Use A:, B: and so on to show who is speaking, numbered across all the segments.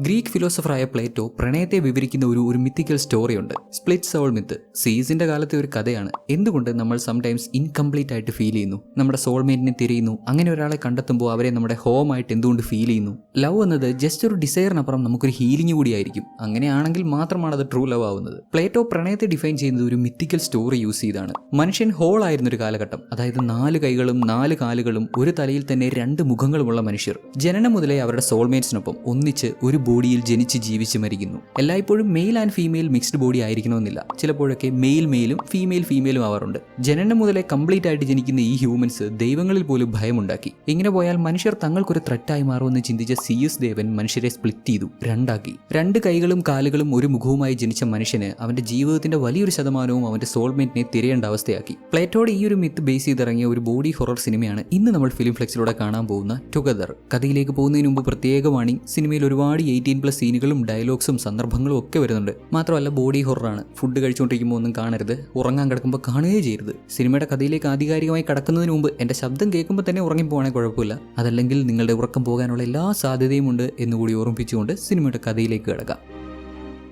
A: Greek ഫിലോസഫറായ Plato പ്രണയത്തെ വിവരിക്കുന്ന ഒരു ഒരു മിത്തിക്കൽ സ്റ്റോറിയുണ്ട് സ്പ്ലിറ്റ് സോൾ മിത്ത് സീസിന്റെ കാലത്തെ ഒരു കഥയാണ്. എന്തുകൊണ്ട് നമ്മൾ സംടൈംസ് ഇൻകംപ്ലീറ്റ് ആയിട്ട് ഫീൽ ചെയ്യുന്നു? നമ്മുടെ സോൾമേറ്റിനെ തിരയുന്നു. അങ്ങനെ ഒരാളെ കണ്ടെത്തുമ്പോൾ അവരെ നമ്മുടെ ഹോം ആയിട്ട് എന്തുകൊണ്ട് ഫീൽ ചെയ്യുന്നു? ലവ് എന്നത് ജസ്റ്റ് ഒരു ഡിസൈറിനപ്പുറം നമുക്കൊരു ഹീലിംഗ് കൂടിയായിരിക്കും. അങ്ങനെയാണെങ്കിൽ മാത്രമാണ് അത് ട്രൂ ലവ് ആവുന്നത്. പ്ലേറ്റോ പ്രണയത്തെ ഡിഫൈൻ ചെയ്യുന്നത് ഒരു മിത്തിക്കൽ സ്റ്റോറി യൂസ് ചെയ്താണ്. മനുഷ്യൻ ഹോൾ ആയിരുന്ന ഒരു കാലഘട്ടം. അതായത് നാല് കൈകളും നാല് കാലുകളും ഒരു തലയിൽ തന്നെ രണ്ട് മുഖങ്ങളുമുള്ള മനുഷ്യർ. ജനനം മുതലേ അവരുടെ സോൾമേറ്റ്സിനൊപ്പം ഒന്നിച്ച് ഒരു ബോഡിയിൽ ജനിച്ച് ജീവിച്ച് മരിക്കുന്നു. എല്ലായ്പ്പോഴും male and female mixed body ആയിരിക്കണമെന്നില്ല. ചിലപ്പോഴൊക്കെ മെയിൽ മെയിലും ഫീമെയിൽ ഫീമെയിലും ആവാറുണ്ട്. ജനനം മുതലേ കംപ്ലീറ്റ് ആയിട്ട് ജനിക്കുന്ന ഈ ഹ്യൂമൻസ് ദൈവങ്ങളിൽ പോലും ഭയമുണ്ടാക്കി. ഇങ്ങനെ പോയാൽ മനുഷ്യർ തങ്ങൾക്കൊരു ത്രെറ്റായി മാറുമെന്ന് ചിന്തിച്ച സി എസ് ദേവൻ മനുഷ്യരെ സ്പ്ലിറ്റ് ചെയ്തു രണ്ടാക്കി. രണ്ട് കൈകളും കാലുകളും ഒരു മുഖവുമായി ജനിച്ച മനുഷ്യന് അവന്റെ ജീവിതത്തിന്റെ വലിയൊരു ശതമാനവും അവന്റെ സോൾമേറ്റിനെ തിരയേണ്ട അവസ്ഥയാക്കി. പ്ലേറ്റോടെ ഈ ഒരു മിത്ത് ബേസ് ചെയ്തിറങ്ങിയ ഒരു ബോഡി ഹൊറർ സിനിമയാണ് ഇന്ന് നമ്മൾ ഫിലിം ഫ്ലെക്സിലൂടെ കാണാൻ പോകുന്ന ടുഗദർ കഥയിലേക്ക് പോകുന്നതിന് മുമ്പ് പ്രത്യേക വാണിംഗ് സിനിമയിൽ ഒരുപാട് എയ്റ്റീൻ പ്ലസ് സീനുകളും ഡയലോഗ്സും സന്ദർഭങ്ങളും ഒക്കെ വരുന്നുണ്ട്. മാത്രമല്ല ബോഡി ഹൊറാണ് ഫുഡ് കഴിച്ചുകൊണ്ടിരിക്കുമ്പോൾ ഒന്നും കാണരുത്. ഉറങ്ങാൻ കിടക്കുമ്പോൾ കാണുകയേ ചെയ്യരുത്. സിനിമയുടെ കഥയിലേക്ക് ആധികാരികമായി കടക്കുന്നതിന് മുമ്പ് എന്റെ ശബ്ദം കേൾക്കുമ്പോൾ തന്നെ ഉറങ്ങിപ്പോവാണെങ്കിൽ കുഴപ്പമില്ല. അതല്ലെങ്കിൽ നിങ്ങളുടെ ഉറക്കം പോകാനുള്ള എല്ലാ സാധ്യതയും ഉണ്ട് എന്നുകൂടി ഓർമ്മിപ്പിച്ചുകൊണ്ട് സിനിമയുടെ കഥയിലേക്ക് കിടക്കാം.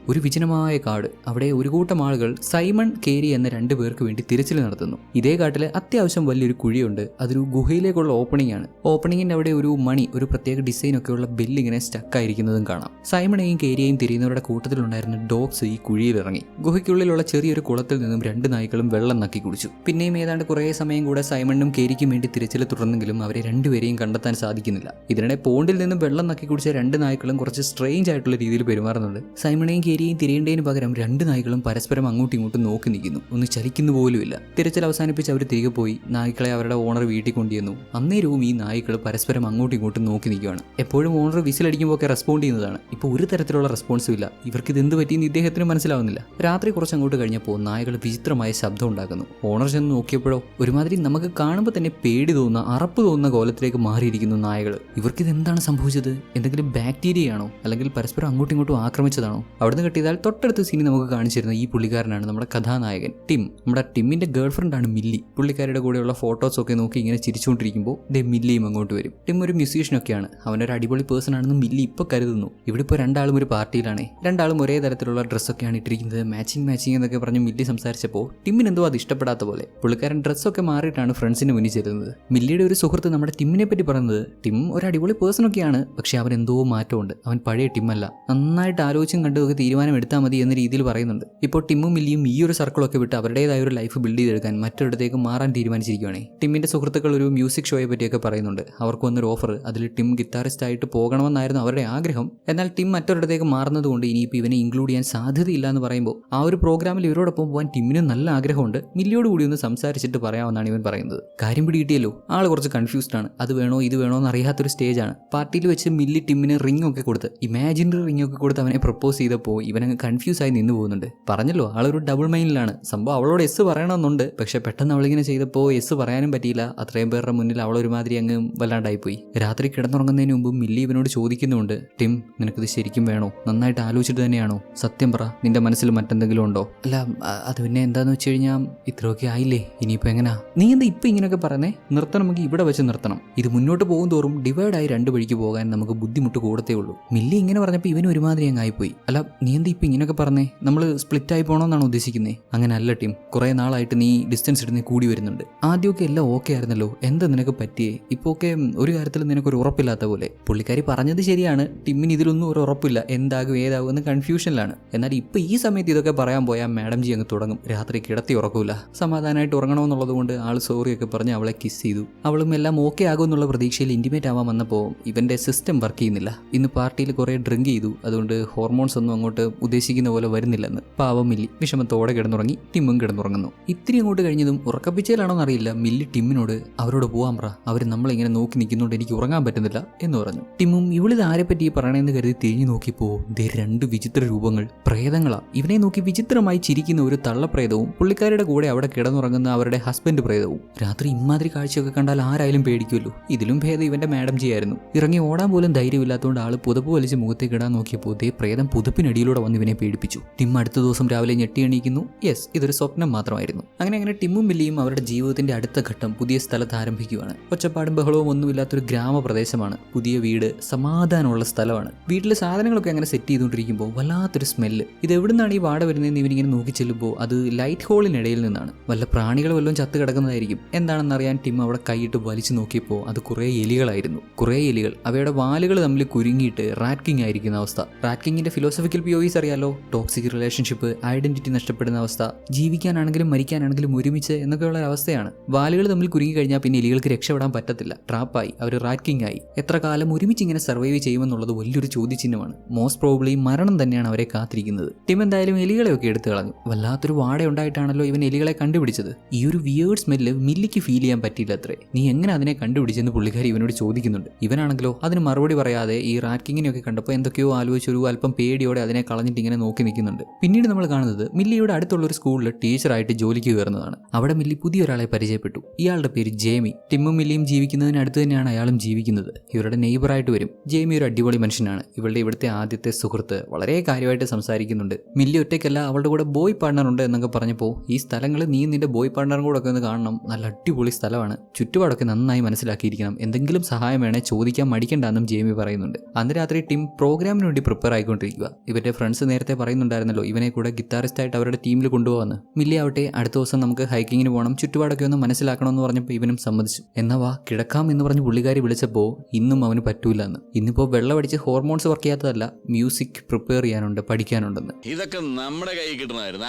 A: ഒരു വിജനമായ കാട് അവിടെ ഒരു കൂട്ടം ആളുകൾ സൈമൺ കേരി എന്ന രണ്ടു പേർക്ക് വേണ്ടി തിരച്ചിൽ നടത്തുന്നു. ഇതേ കാട്ടിൽ അത്യാവശ്യം വലിയൊരു കുഴിയുണ്ട്. അതൊരു ഗുഹയിലേക്കുള്ള ഓപ്പണിംഗ് ആണ്. ഓപ്പണിങ്ങിന്റെ അവിടെ ഒരു മണി ഒരു പ്രത്യേക ഡിസൈൻ ഒക്കെയുള്ള ബെല്ല് സ്റ്റക്കായിരിക്കുന്നതും കാണാം. സൈമണെയും കേരിയെയും തിരിയുന്നവരുടെ കൂട്ടത്തിലുണ്ടായിരുന്ന ഡോഗ്സ് ഈ കുഴിയിൽ ഇറങ്ങി. ഗുഹയ്ക്കുള്ളിലുള്ള ചെറിയൊരു കുളത്തിൽ നിന്നും രണ്ട് നായ്ക്കളും വെള്ളം നക്കി കുടിച്ചു. പിന്നെയും ഏതാണ്ട് കുറേ സമയം കൂടെ സൈമണിനും കേരിക്കും വേണ്ടി തിരച്ചിൽ തുടർന്നെങ്കിലും അവരെ രണ്ടുപേരെയും കണ്ടെത്താൻ സാധിക്കുന്നില്ല. ഇതിനിടെ പോണ്ടിൽ നിന്നും വെള്ളം നക്കി കുടിച്ച രണ്ട് നായ്ക്കളും കുറച്ച് സ്ട്രെയിഞ്ച് ആയിട്ടുള്ള രീതിയിൽ പെരുമാറുന്നുണ്ട്. സൈമണെയും കേരിയും തിരയേണ്ടതിന് പകരം രണ്ട് നായ്ക്കളും പരസ്പരം അങ്ങോട്ടും ഇങ്ങോട്ടും നോക്കി നിൽക്കുന്നു. ഒന്ന് ചലിക്കുന്നു പോലുമില്ല. തിരച്ചിൽ അവസാനിപ്പിച്ച് അവർ തിരികെ പോയി. നായ്ക്കളെ അവരുടെ ഓണർ വീട്ടിൽ കൊണ്ടുവന്നു അന്നേരവും ഈ നായ്ക്കൾ പരസ്പരം അങ്ങോട്ടും ഇങ്ങോട്ടും നോക്കി നിൽക്കുകയാണ്. എപ്പോഴും ഓണർ വിസിലടിക്കുമ്പോൾ ഒക്കെ റെസ്പോണ്ട് ചെയ്യുന്നതാണ്. ഇപ്പോൾ ഒരു തരത്തിലുള്ള റെസ്പോൺസും ഇല്ല. ഇവർക്ക് ഇത് എന്ത് പറ്റിയെന്ന് ഇദ്ദേഹത്തിന് മനസ്സിലാവുന്നില്ല. രാത്രി കുറച്ച് അങ്ങോട്ട് കഴിഞ്ഞപ്പോൾ നായകൾ വിചിത്രമായ ശബ്ദം ഉണ്ടാക്കുന്നു. ഓണർ ചെന്ന് നോക്കിയപ്പോഴോ ഒരുമാതിരി നമുക്ക് കാണുമ്പോൾ തന്നെ പേടി തോന്നുന്ന അറപ്പ് തോന്നുന്ന കോലത്തിലേക്ക് മാറിയിരിക്കുന്നു നായകൾ ഇവർക്ക് ഇത് എന്താണ് സംഭവിച്ചത്? എന്തെങ്കിലും ബാക്ടീരിയ ആണോ? അല്ലെങ്കിൽ പരസ്പരം അങ്ങോട്ടും ഇങ്ങോട്ടും ആക്രമിച്ചതാണോ? അവിടുന്ന് കെട്ടിയതാൽ തൊട്ടടുത്ത സീനി നമുക്ക് കാണിച്ചിരുന്ന ഈ പുള്ളിക്കാരനാണ് നമ്മുടെ കഥാനായകൻ ടിം. നമ്മുടെ ടിമ്മിന്റെ ഗേൾഫ്രണ്ട് ആണ് മില്ലി. പുള്ളിക്കാരുടെ കൂടെയുള്ള ഫോട്ടോസൊക്കെ നോക്കി ഇങ്ങനെ ചിരിച്ചുകൊണ്ടിരിക്കുമ്പോൾ ദേ മില്ലിയും അങ്ങോട്ട് വരും. ടിം ഒരു മ്യൂസീഷ്യനൊക്കെയാണ് അവനൊരു അടിപൊളി പേഴ്സൺ ആണെന്ന് മില്ലി ഇപ്പോൾ കരുതുന്നു. ഇവിടെ ഇപ്പോൾ രണ്ടാളും ഒരു പാർട്ടിയിലാണ്. രണ്ടാളും ഒരേ തരത്തിലുള്ള ഡ്രസ്സൊക്കെയാണ് ഇട്ടിരിക്കുന്നത്. മാച്ചിങ് മാച്ചിങ് എന്നൊക്കെ പറഞ്ഞ് മില്ലി സംസാരിച്ചപ്പോൾ ടിമ്മിന് എന്തോ അത് ഇഷ്ടപ്പെടാത്ത പോലെ. പുള്ളിക്കാരൻ ഡ്രസ്സൊക്കെ മാറിയിട്ടാണ് ഫ്രണ്ട്സിന് മുന്നിൽ ചെല്ലുന്നത്. മില്ലിയുടെ ഒരു സുഹൃത്ത് നമ്മുടെ ടിമ്മിനെ പറ്റി പറയുന്നത് ടിം ഒരു അടിപൊളി പേഴ്സൺ ഒക്കെയാണ് പക്ഷെ അവൻ എന്തോ മാറ്റമുണ്ട്. അവൻ പഴയ ടിമ്മല്ല നന്നായിട്ട് ആലോചിച്ചും കണ്ടതൊക്കെ ഒക്കെ തീരുമാനം എടുത്താൽ മതി എന്ന രീതിയിൽ പറയുന്നുണ്ട്. ഇപ്പോൾ ടിമ്മും മില്ലിയും ഈ ഒരു സർക്കിളൊക്കെ വിട്ട് അവരുടേതായ ഒരു ലൈഫ് ബിൽഡ് ചെയ്തെടുക്കാൻ മറ്റൊരിടത്തേക്ക് മാറാൻ തീരുമാനിച്ചിരിക്കുകയാണ്. ടിമ്മിന്റെ സുഹൃത്തുക്കൾ ഒരു മ്യൂസിക് ഷോയെ പറ്റിയൊക്കെ പറയുന്നുണ്ട്. അവർക്ക് വന്നൊരു ഓഫർ. അതിൽ ടിം ഗിത്താറിസ്റ്റ് ആയിട്ട് പോകണമെന്നായിരുന്നു അവരുടെ ആഗ്രഹം. എന്നാൽ ടിം മറ്റൊരിടത്തേക്ക് മാറുന്നതുകൊണ്ട് ഇനിയിപ്പോൾ ഇവനെ ഇൻക്ലൂഡ് ചെയ്യാൻ സാധ്യതയില്ല എന്ന് പറയുമ്പോൾ ആ ഒരു പ്രോഗ്രാമിൽ ഇവരോടൊപ്പം പോകാൻ ടിമ്മിനും നല്ല ആഗ്രഹമുണ്ട്. മില്ലിയോട് കൂടി ഒന്ന് സംസാരിച്ചിട്ട് പറയാമെന്നാണ് ഇവൻ പറയുന്നത്. കാര്യം പിടികിട്ടിയല്ലോ? ആൾ കുറച്ച് കൺഫ്യൂസ്ഡ് ആണ്. അത് വേണോ ഇത് വേണോ എന്ന് അറിയാത്തൊരു സ്റ്റേജാണ് പാർട്ടിയിൽ വെച്ച് മില്ലി ടിമ്മിന് റിംഗ് ഒക്കെ കൊടുത്ത് ഇമാജിനറി റിംഗ് ഒക്കെ കൊടുത്ത് അവനെ പ്രപ്പോസ് ചെയ്തപ്പോൾ ഇവനങ്ങ് കൺഫ്യൂസ് ആയി നിന്ന് പോകുന്നുണ്ട്. പറഞ്ഞല്ലോ ആളൊരു ഡബിൾ മൈൻഡിലാണ് സംഭവം അവളോട് എസ് പറയണമെന്നുണ്ട്. പക്ഷേ പെട്ടെന്ന് അവളിങ്ങനെ ചെയ്തപ്പോൾ എസ് പറയാനും പറ്റിയില്ല. അത്രയും പേരുടെ മുന്നിൽ അവൾ ഒരുമാതിരി അങ്ങ് വല്ലാണ്ടായിപ്പോയി. രാത്രി കിടന്നുറങ്ങുന്നതിന് മുമ്പ് മില്ലി ഇവനോട് ചോദിക്കുന്നുണ്ട് ടിം നിനക്കിത് ശരിക്കും വേണോ? നന്നായിട്ട് ആലോചിച്ചിട്ട് തന്നെയാണോ? സത്യം പറ നിന്റെ മനസ്സിൽ മറ്റെന്തെങ്കിലും ഉണ്ടോ? അല്ല അത് പിന്നെ എന്താന്ന് വെച്ച് കഴിഞ്ഞാൽ ഇത്രയൊക്കെ ആയില്ലേ? ഇനിയിപ്പോൾ എങ്ങനാ? നീ എന്താ ഇപ്പം ഇങ്ങനെയൊക്കെ പറഞ്ഞേ നമുക്ക് ഇവിടെ വെച്ച് നിർത്തണം. ഇത് മുന്നോട്ട് പോകും തോറും ഡിവൈഡായി രണ്ട് വഴിക്ക് പോകാൻ നമുക്ക് ബുദ്ധിമുട്ട് കൂടത്തേ ഉള്ളൂ. മില്ലി ഇങ്ങനെ പറഞ്ഞപ്പോൾ ഇവന് ഒരുമാതിരി അങ്ങ് ആയിപ്പോയി. അല്ല എന്താ ഇപ്പം ഇങ്ങനെയൊക്കെ പറഞ്ഞേ? നമ്മൾ സ്പ്ലിറ്റ് ആയി പോകണമെന്നാണ് ഉദ്ദേശിക്കുന്നത് അങ്ങനെ അല്ല ടീം. കുറേ നാളായിട്ട് നീ ഡിസ്റ്റൻസ് ഇടുന്ന കൂടി വരുന്നുണ്ട്. ആദ്യമൊക്കെ എല്ലാം ഓക്കെ ആയിരുന്നല്ലോ. എന്താ നിനക്ക് പറ്റിയേ? ഇപ്പോൾ ഒക്കെ ഒരു കാര്യത്തിൽ നിനക്കൊരു ഉറപ്പില്ലാത്ത പോലെ. പുള്ളിക്കാരി പറഞ്ഞത് ശരിയാണ്. ടിമ്മിന് ഇതിലൊന്നും ഒരു ഉറപ്പില്ല. എന്താകും ഏതാകും എന്ന് കൺഫ്യൂഷനിലാണ് എന്നാൽ ഇപ്പോൾ ഈ സമയത്ത് ഇതൊക്കെ പറയാൻ പോയാൽ മാഡം ജി അങ്ങ് തുടങ്ങും. രാത്രി കിടത്തി ഉറക്കൂല. സമാധാനമായിട്ട് ഉറങ്ങണമെന്നുള്ളത് കൊണ്ട് ആൾ സോറിയൊക്കെ പറഞ്ഞ് അവളെ കിസ് ചെയ്തു. അവളും എല്ലാം ഓക്കെ ആകും എന്നുള്ള പ്രതീക്ഷയിൽ ഇന്റിമേറ്റ് ആവാൻ വന്നപ്പോൾ ഇവന്റെ സിസ്റ്റം വർക്ക് ചെയ്യുന്നില്ല. ഇന്ന് പാർട്ടിയിൽ കുറേ ഡ്രിങ്ക് ചെയ്തു. അതുകൊണ്ട് ഹോർമോൺസ് ഒന്നും അങ്ങോട്ട് ഉദ്ദേശിക്കുന്ന പോലെ വരുന്നില്ലെന്ന് പാവമില്ലി വിഷമത്തോടെ കിടന്നുറങ്ങി ടിമ്മും കിടന്നുറങ്ങുന്നു. ഇത്തിരി അങ്ങോട്ട് കഴിഞ്ഞതും ഉറക്കപ്പിച്ചയിലാണോ അറിയില്ല മില്ലി ടിമ്മിനോട് അവരോട് പോവാൻ പറ അവർ നമ്മളിങ്ങനെ നോക്കി നിൽക്കുന്നുണ്ട് എനിക്ക് ഉറങ്ങാൻ പറ്റുന്നില്ല എന്ന് പറഞ്ഞു. ടിമ്മും ഇവളിത് ആരെപ്പറ്റി പറയണമെന്ന് കരുതി തിരിഞ്ഞു നോക്കിയപ്പോൾ ദേ രണ്ട് വിചിത്ര രൂപങ്ങൾ പ്രേതങ്ങളാ. ഇവനെ നോക്കി വിചിത്രമായി ചിരിക്കുന്ന ഒരു തള്ളപ്രേതവും പുള്ളിക്കാരുടെ കൂടെ അവിടെ കിടന്നുറങ്ങുന്ന അവരുടെ ഹസ്ബൻഡ് പ്രേതവും. രാത്രി ഇമാതിരി കാഴ്ചയൊക്കെ കണ്ടാൽ ആരായാലും പേടിക്കുമല്ലോ ഇതിലും ഭേദം ഇവന്റെ മാഡം ചെയ്യായിരുന്നു. ഇറങ്ങി ഓടാൻ പോലും ധൈര്യമില്ലാത്തതുകൊണ്ട് ആൾ പുതപ്പ് വലിച്ച് മുഖത്തേക്ക് ഇടാൻ നോക്കിയപ്പോൾ ദേ പ്രേതം പുതപ്പിനടിയിൽ മുറിയിലൂടെ വന്ന് ഇവനെ പേടിപ്പിച്ചു. ടിം അടുത്ത ദിവസം രാവിലെ ഞെട്ടി എണീക്കുന്നു. യെസ് ഇതൊരു സ്വപ്നം മാത്രമായിരുന്നു. അങ്ങനെ അങ്ങനെ ടിമ്മും മില്ലിയും അവരുടെ ജീവിതത്തിന്റെ അടുത്ത ഘട്ടം പുതിയ സ്ഥലത്ത് ആരംഭിക്കുകയാണ് ഒച്ചപ്പാടും ബഹളവും ഒന്നുമില്ലാത്തൊരു ഗ്രാമപ്രദേശമാണ്. പുതിയ വീട് സമാധാനമുള്ള സ്ഥലമാണ്. വീട്ടിലെ സാധനങ്ങളൊക്കെ അങ്ങനെ സെറ്റ് ചെയ്തുകൊണ്ടിരിക്കുമ്പോൾ വല്ലാത്തൊരു സ്മെല്ല്. ഇത് എവിടുന്നാണ് ഈ വാട വരുന്നതെന്ന് ഇവനിങ്ങനെ നോക്കി ചെല്ലുമ്പോൾ അത് ലൈറ്റ് ഹോളിനിടയിൽ നിന്നാണ്. വല്ല പ്രാണികൾ വല്ലതും ചത്ത് കിടക്കുന്നതായിരിക്കും. എന്താണെന്ന് അറിയാൻ ടിം അവിടെ കൈയിട്ട് വലിച്ചു നോക്കിയപ്പോൾ അത് കുറേ എലികളായിരുന്നു. കുറേ എലികൾ. അവയുടെ വാലുകൾ തമ്മിൽ കുരുങ്ങിയിട്ട് റാറ്റ്കിങ് ആയിരിക്കുന്ന അവസ്ഥ. റാറ്റ്കിങ്ങിന്റെ ഫിലോസഫിക്കൽ പിയോയിസ് അറിയാലോ? ടോക്സിക് റിലേഷൻഷിപ്പ് ഐഡന്റിറ്റി നഷ്ടപ്പെടുന്ന അവസ്ഥ ജീവിക്കാനാണെങ്കിലും മരിക്കാനാണെങ്കിലും ഒരുമിച്ച് എന്നൊക്കെയുള്ള അവസ്ഥയാണ്. വാലുകൾ തമ്മിൽ കുരുങ്ങി കഴിഞ്ഞാൽ പിന്നെ എലികൾക്ക് രക്ഷപ്പെടാൻ പറ്റത്തില്ല. ട്രാപ്പായി അവർ റാക്കിംഗ് ആയി. എത്ര കാലം ഒരുമിച്ച് ഇങ്ങനെ സർവൈവ് ചെയ്യുമെന്നുള്ളത് വലിയൊരു ചോദ്യചിഹ്നമാണ്. മോസ്റ്റ് പ്രോബ്ലി മരണം തന്നെയാണ് അവരെ കാത്തിരിക്കുന്നത്. ടിം എന്തായാലും എലികളെയൊക്കെ എടുത്തു കളഞ്ഞു. വല്ലാത്തൊരു വാട ഉണ്ടായിട്ടാണല്ലോ ഇവൻ എലികളെ കണ്ടുപിടിച്ചത്. ഈ ഒരു വിയേർഡ് സ്മെല്ല് മില്ലിക്ക് ഫീൽ ചെയ്യാൻ പറ്റിയില്ല അത്രേ. നീ എങ്ങനെ അതിനെ കണ്ടുപിടിച്ചെന്ന് പുള്ളിക്കാരി ഇവനോട് ചോദിക്കുന്നുണ്ട്. ഇവനാണെങ്കിലോ അതിന് മറുപടി പറയാതെ ഈ റാക്കിങ്ങിനെയൊക്കെ കണ്ടപ്പോൾ എന്തൊക്കെയോ ആലോചിച്ചൊരു അല്പം പേടിയോടെ അതിനെ കളഞ്ഞിട്ട് ഇങ്ങനെ നോക്കി നിൽക്കുന്നുണ്ട്. പിന്നീട് നമ്മൾ കാണുന്നത് മില്ലിയുടെ അടുത്തുള്ള ഒരു സ്കൂളിൽ ടീച്ചറായിട്ട് ജോലിക്ക് കയറുന്നതാണ്. അവിടെ മില്ലി പുതിയൊരാളെ പരിചയപ്പെട്ടു. ഇയാളുടെ പേര് ജേമി. ടിമ്മും മില്ലിയും ജീവിക്കുന്നതിന് അടുത്ത് തന്നെയാണ് അയാളും ജീവിക്കുന്നത്. ഇവരുടെ നെയ്ബറായിട്ട് വരും. ജേമി ഒരു അടിപൊളി മനുഷ്യനാണ്. ഇവളുടെ ഇവിടുത്തെ ആദ്യത്തെ സുഹൃത്ത്. വളരെ കാര്യമായിട്ട് സംസാരിക്കുന്നുണ്ട്. മില്ലി ഒറ്റയ്ക്കല്ല അവളുടെ കൂടെ ബോയ് പാർട്ണർ ഉണ്ട് എന്നൊക്കെ പറഞ്ഞപ്പോൾ ഈ സ്ഥലങ്ങൾ നീ നിന്റെ ബോയ് പാർട്ണറും കൂടെ ഒക്കെ ഒന്ന് കാണണം. നല്ല അടിപൊളി സ്ഥലമാണ്. ചുറ്റുപാടൊക്കെ നന്നായി മനസ്സിലാക്കിയിരിക്കണം. എന്തെങ്കിലും സഹായം വേണേ ചോദിക്കാൻ മടിക്കണ്ടെന്നും ജേമി പറയുന്നുണ്ട്. അന്ന് രാത്രി ടീം പ്രോഗ്രാമിന് വേണ്ടി പ്രിപ്പയർ ആയിക്കൊണ്ടിരിക്കുക ഇവരുടെ ഫ്രണ്ട്സ് നേരത്തെ പറയുന്നുണ്ടായിരുന്നല്ലോ ഇവനെ കൂടെ ഗിറ്റാറിസ്റ്റ് ആയിട്ട് അവരുടെ ടീമിൽ കൊണ്ടുപോകാന്ന് മില്ലി ആവട്ടെ അടുത്ത ദിവസം നമുക്ക് ഹൈക്കിങ്ങിന് പോകണം ചുറ്റുപാടൊക്കെ ഒന്ന് മനസ്സിലാക്കണമെന്ന് പറഞ്ഞപ്പോൾ ഇവനും സമ്മതിച്ചു. എന്നാ കിടക്കാം എന്ന് പറഞ്ഞ് പുള്ളിക്കാരി വിളിച്ചപ്പോൾ ഇന്നും അവന് പറ്റൂല എന്ന് ഇന്നിപ്പോൾ വെള്ളമടിച്ച് ഹോർമോൺസ് വർക്ക് ചെയ്യാത്തതല്ല മ്യൂസിക് പ്രിപ്പയർ ചെയ്യാനുണ്ട് പഠിക്കാനുണ്ടെന്ന്.
B: ഇതൊക്കെ നമ്മുടെ കൈ കിട്ടണമായിരുന്നു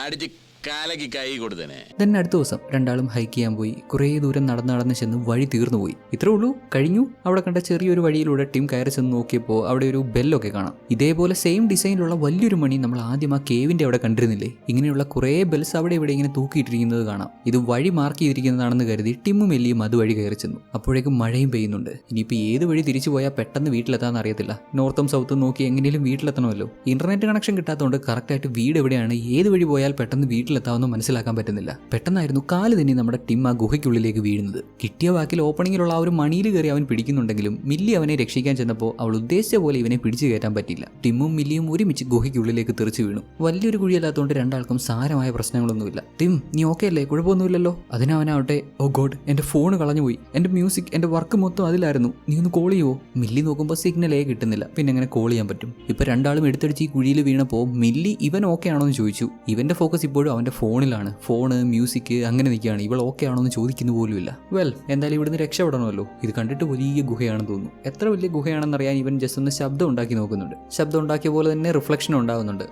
B: കാലക്ക് കൈ കൊടുത്തേനെ.
A: തന്നെ അടുത്ത ദിവസം രണ്ടാളും ഹൈക്ക് ചെയ്യാൻ പോയി. കുറേ ദൂരം നടന്ന് നടന്ന് ചെന്ന് വഴി തീർന്നു പോയി ഇത്രേ ഉള്ളൂ. കഴിഞ്ഞു. അവിടെ കണ്ട ചെറിയൊരു വഴിയിലൂടെ ടീം കയറി ചെന്ന് നോക്കിയപ്പോൾ അവിടെ ഒരു ബെല്ലൊക്കെ കാണാം. ഇതേപോലെ സെയിം ഡിസൈനിലുള്ള വലിയൊരു മണി നമ്മൾ ആദ്യം ആ കേവിന്റെ അവിടെ കണ്ടിരുന്നില്ലേ? ഇങ്ങനെയുള്ള കുറേ ബെൽസ് അവിടെ ഇവിടെ ഇങ്ങനെ തൂക്കിയിട്ടിരിക്കുന്നത് കാണാം. ഇത് വഴി മാർക്ക് ചെയ്തിരിക്കുന്നതാണെന്ന് കരുതി ടിമ്മും എല്ലിയും അതുവഴി കയറി ചെന്നു. അപ്പോഴേക്കും മഴയും പെയ്യുന്നുണ്ട്. ഇനിയിപ്പോൾ ഏത് വഴി തിരിച്ചു പോയാൽ പെട്ടെന്ന് വീട്ടിലെത്താൻ അറിയത്തില്ല. നോർത്തും സൗത്തും നോക്കി എങ്ങനെയും വീട്ടിലെത്തണമല്ലോ. ഇന്റർനെറ്റ് കണക്ഷൻ കിട്ടാത്തതുകൊണ്ട് കറക്റ്റായിട്ട് വീട് എവിടെയാണ്? ഏത് വഴി പോയാൽ പെട്ടെന്ന് വീട്ടിലെത്താമെന്ന് മനസ്സിലാക്കാൻ പറ്റുന്നില്ല. പെട്ടെന്നായിരുന്നു കാൽ തന്നെ നമ്മുടെ ടിം ആ ഗുഹയ്ക്കുള്ളിലേക്ക് വീഴുന്നത്. കിട്ടിയ വാക്കിൽ ഓപ്പണിങ്ങിലുള്ള ആ ഒരു മണിയിൽ കയറി അവൻ പിടിക്കുന്നുണ്ടെങ്കിലും മില്ലി അവനെ രക്ഷിക്കാൻ ചെന്നപ്പോൾ അവൾ ഉദ്ദേശിച്ച പോലെ ഇവനെ പിടിച്ചു കയറ്റാൻ പറ്റില്ല ടിമ്മും മില്ലിയും ഒരുമിച്ച് ഗുഹയ്ക്കുള്ളിലേക്ക് തെറിച്ചു വീണു. വലിയൊരു കുഴിയല്ലാത്തതുകൊണ്ട് രണ്ടാൾക്കും സാരമായ പ്രശ്നങ്ങളൊന്നുമില്ല. ടിം നീ ഓക്കെ അല്ലേ? കുഴപ്പമൊന്നുമില്ലല്ലോ? അതിനവനാവട്ടെ ഓ ഗോഡ് എന്റെ ഫോൺ കളഞ്ഞുപോയി. എന്റെ മ്യൂസിക് എന്റെ വർക്ക് മൊത്തം അതിലായിരുന്നു. നീ ഒന്ന് കോൾ ചെയ്യുവോ? മില്ലി നോക്കുമ്പോൾ സിഗ്നലേ കിട്ടുന്നില്ല. പിന്നെ എങ്ങനെ കോൾ ചെയ്യാൻ പറ്റും? ഇപ്പൊ രണ്ടാളും എടുത്തടിച്ച് ഈ കുഴിയിൽ വീണപ്പോൾ മില്ലി ഇവൻ ഓക്കെ ആണോ എന്ന് ചോദിച്ചു. ഇവന്റെ ഫോക്കസ് ഇപ്പോഴും അവന്റെ ഫോണിലാണ്. ഫോണ് മ്യൂസിക് അങ്ങനെ നിൽക്കുകയാണ്. ഇവൾ ഓക്കെ ആണോ എന്ന് ചോദിക്കുന്നു പോലുമില്ല. വെൽ എന്തായാലും ഇവിടുന്ന് രക്ഷപ്പെടണമല്ലോ. ഇത് കണ്ടിട്ട് വലിയ ഗുഹയാണെന്ന് തോന്നുന്നു. എത്ര വലിയ ഗുഹയാണെന്നറിയാൻ ഇവൻ ജസ്റ്റ് ഒന്ന് ശബ്ദം ഉണ്ടാക്കി നോക്കുന്നുണ്ട്. ശബ്ദം ഉണ്ടാക്കിയ പോലെ തന്നെ റിഫ്ലക്ഷൻ ഉണ്ടാകുന്നുണ്ട്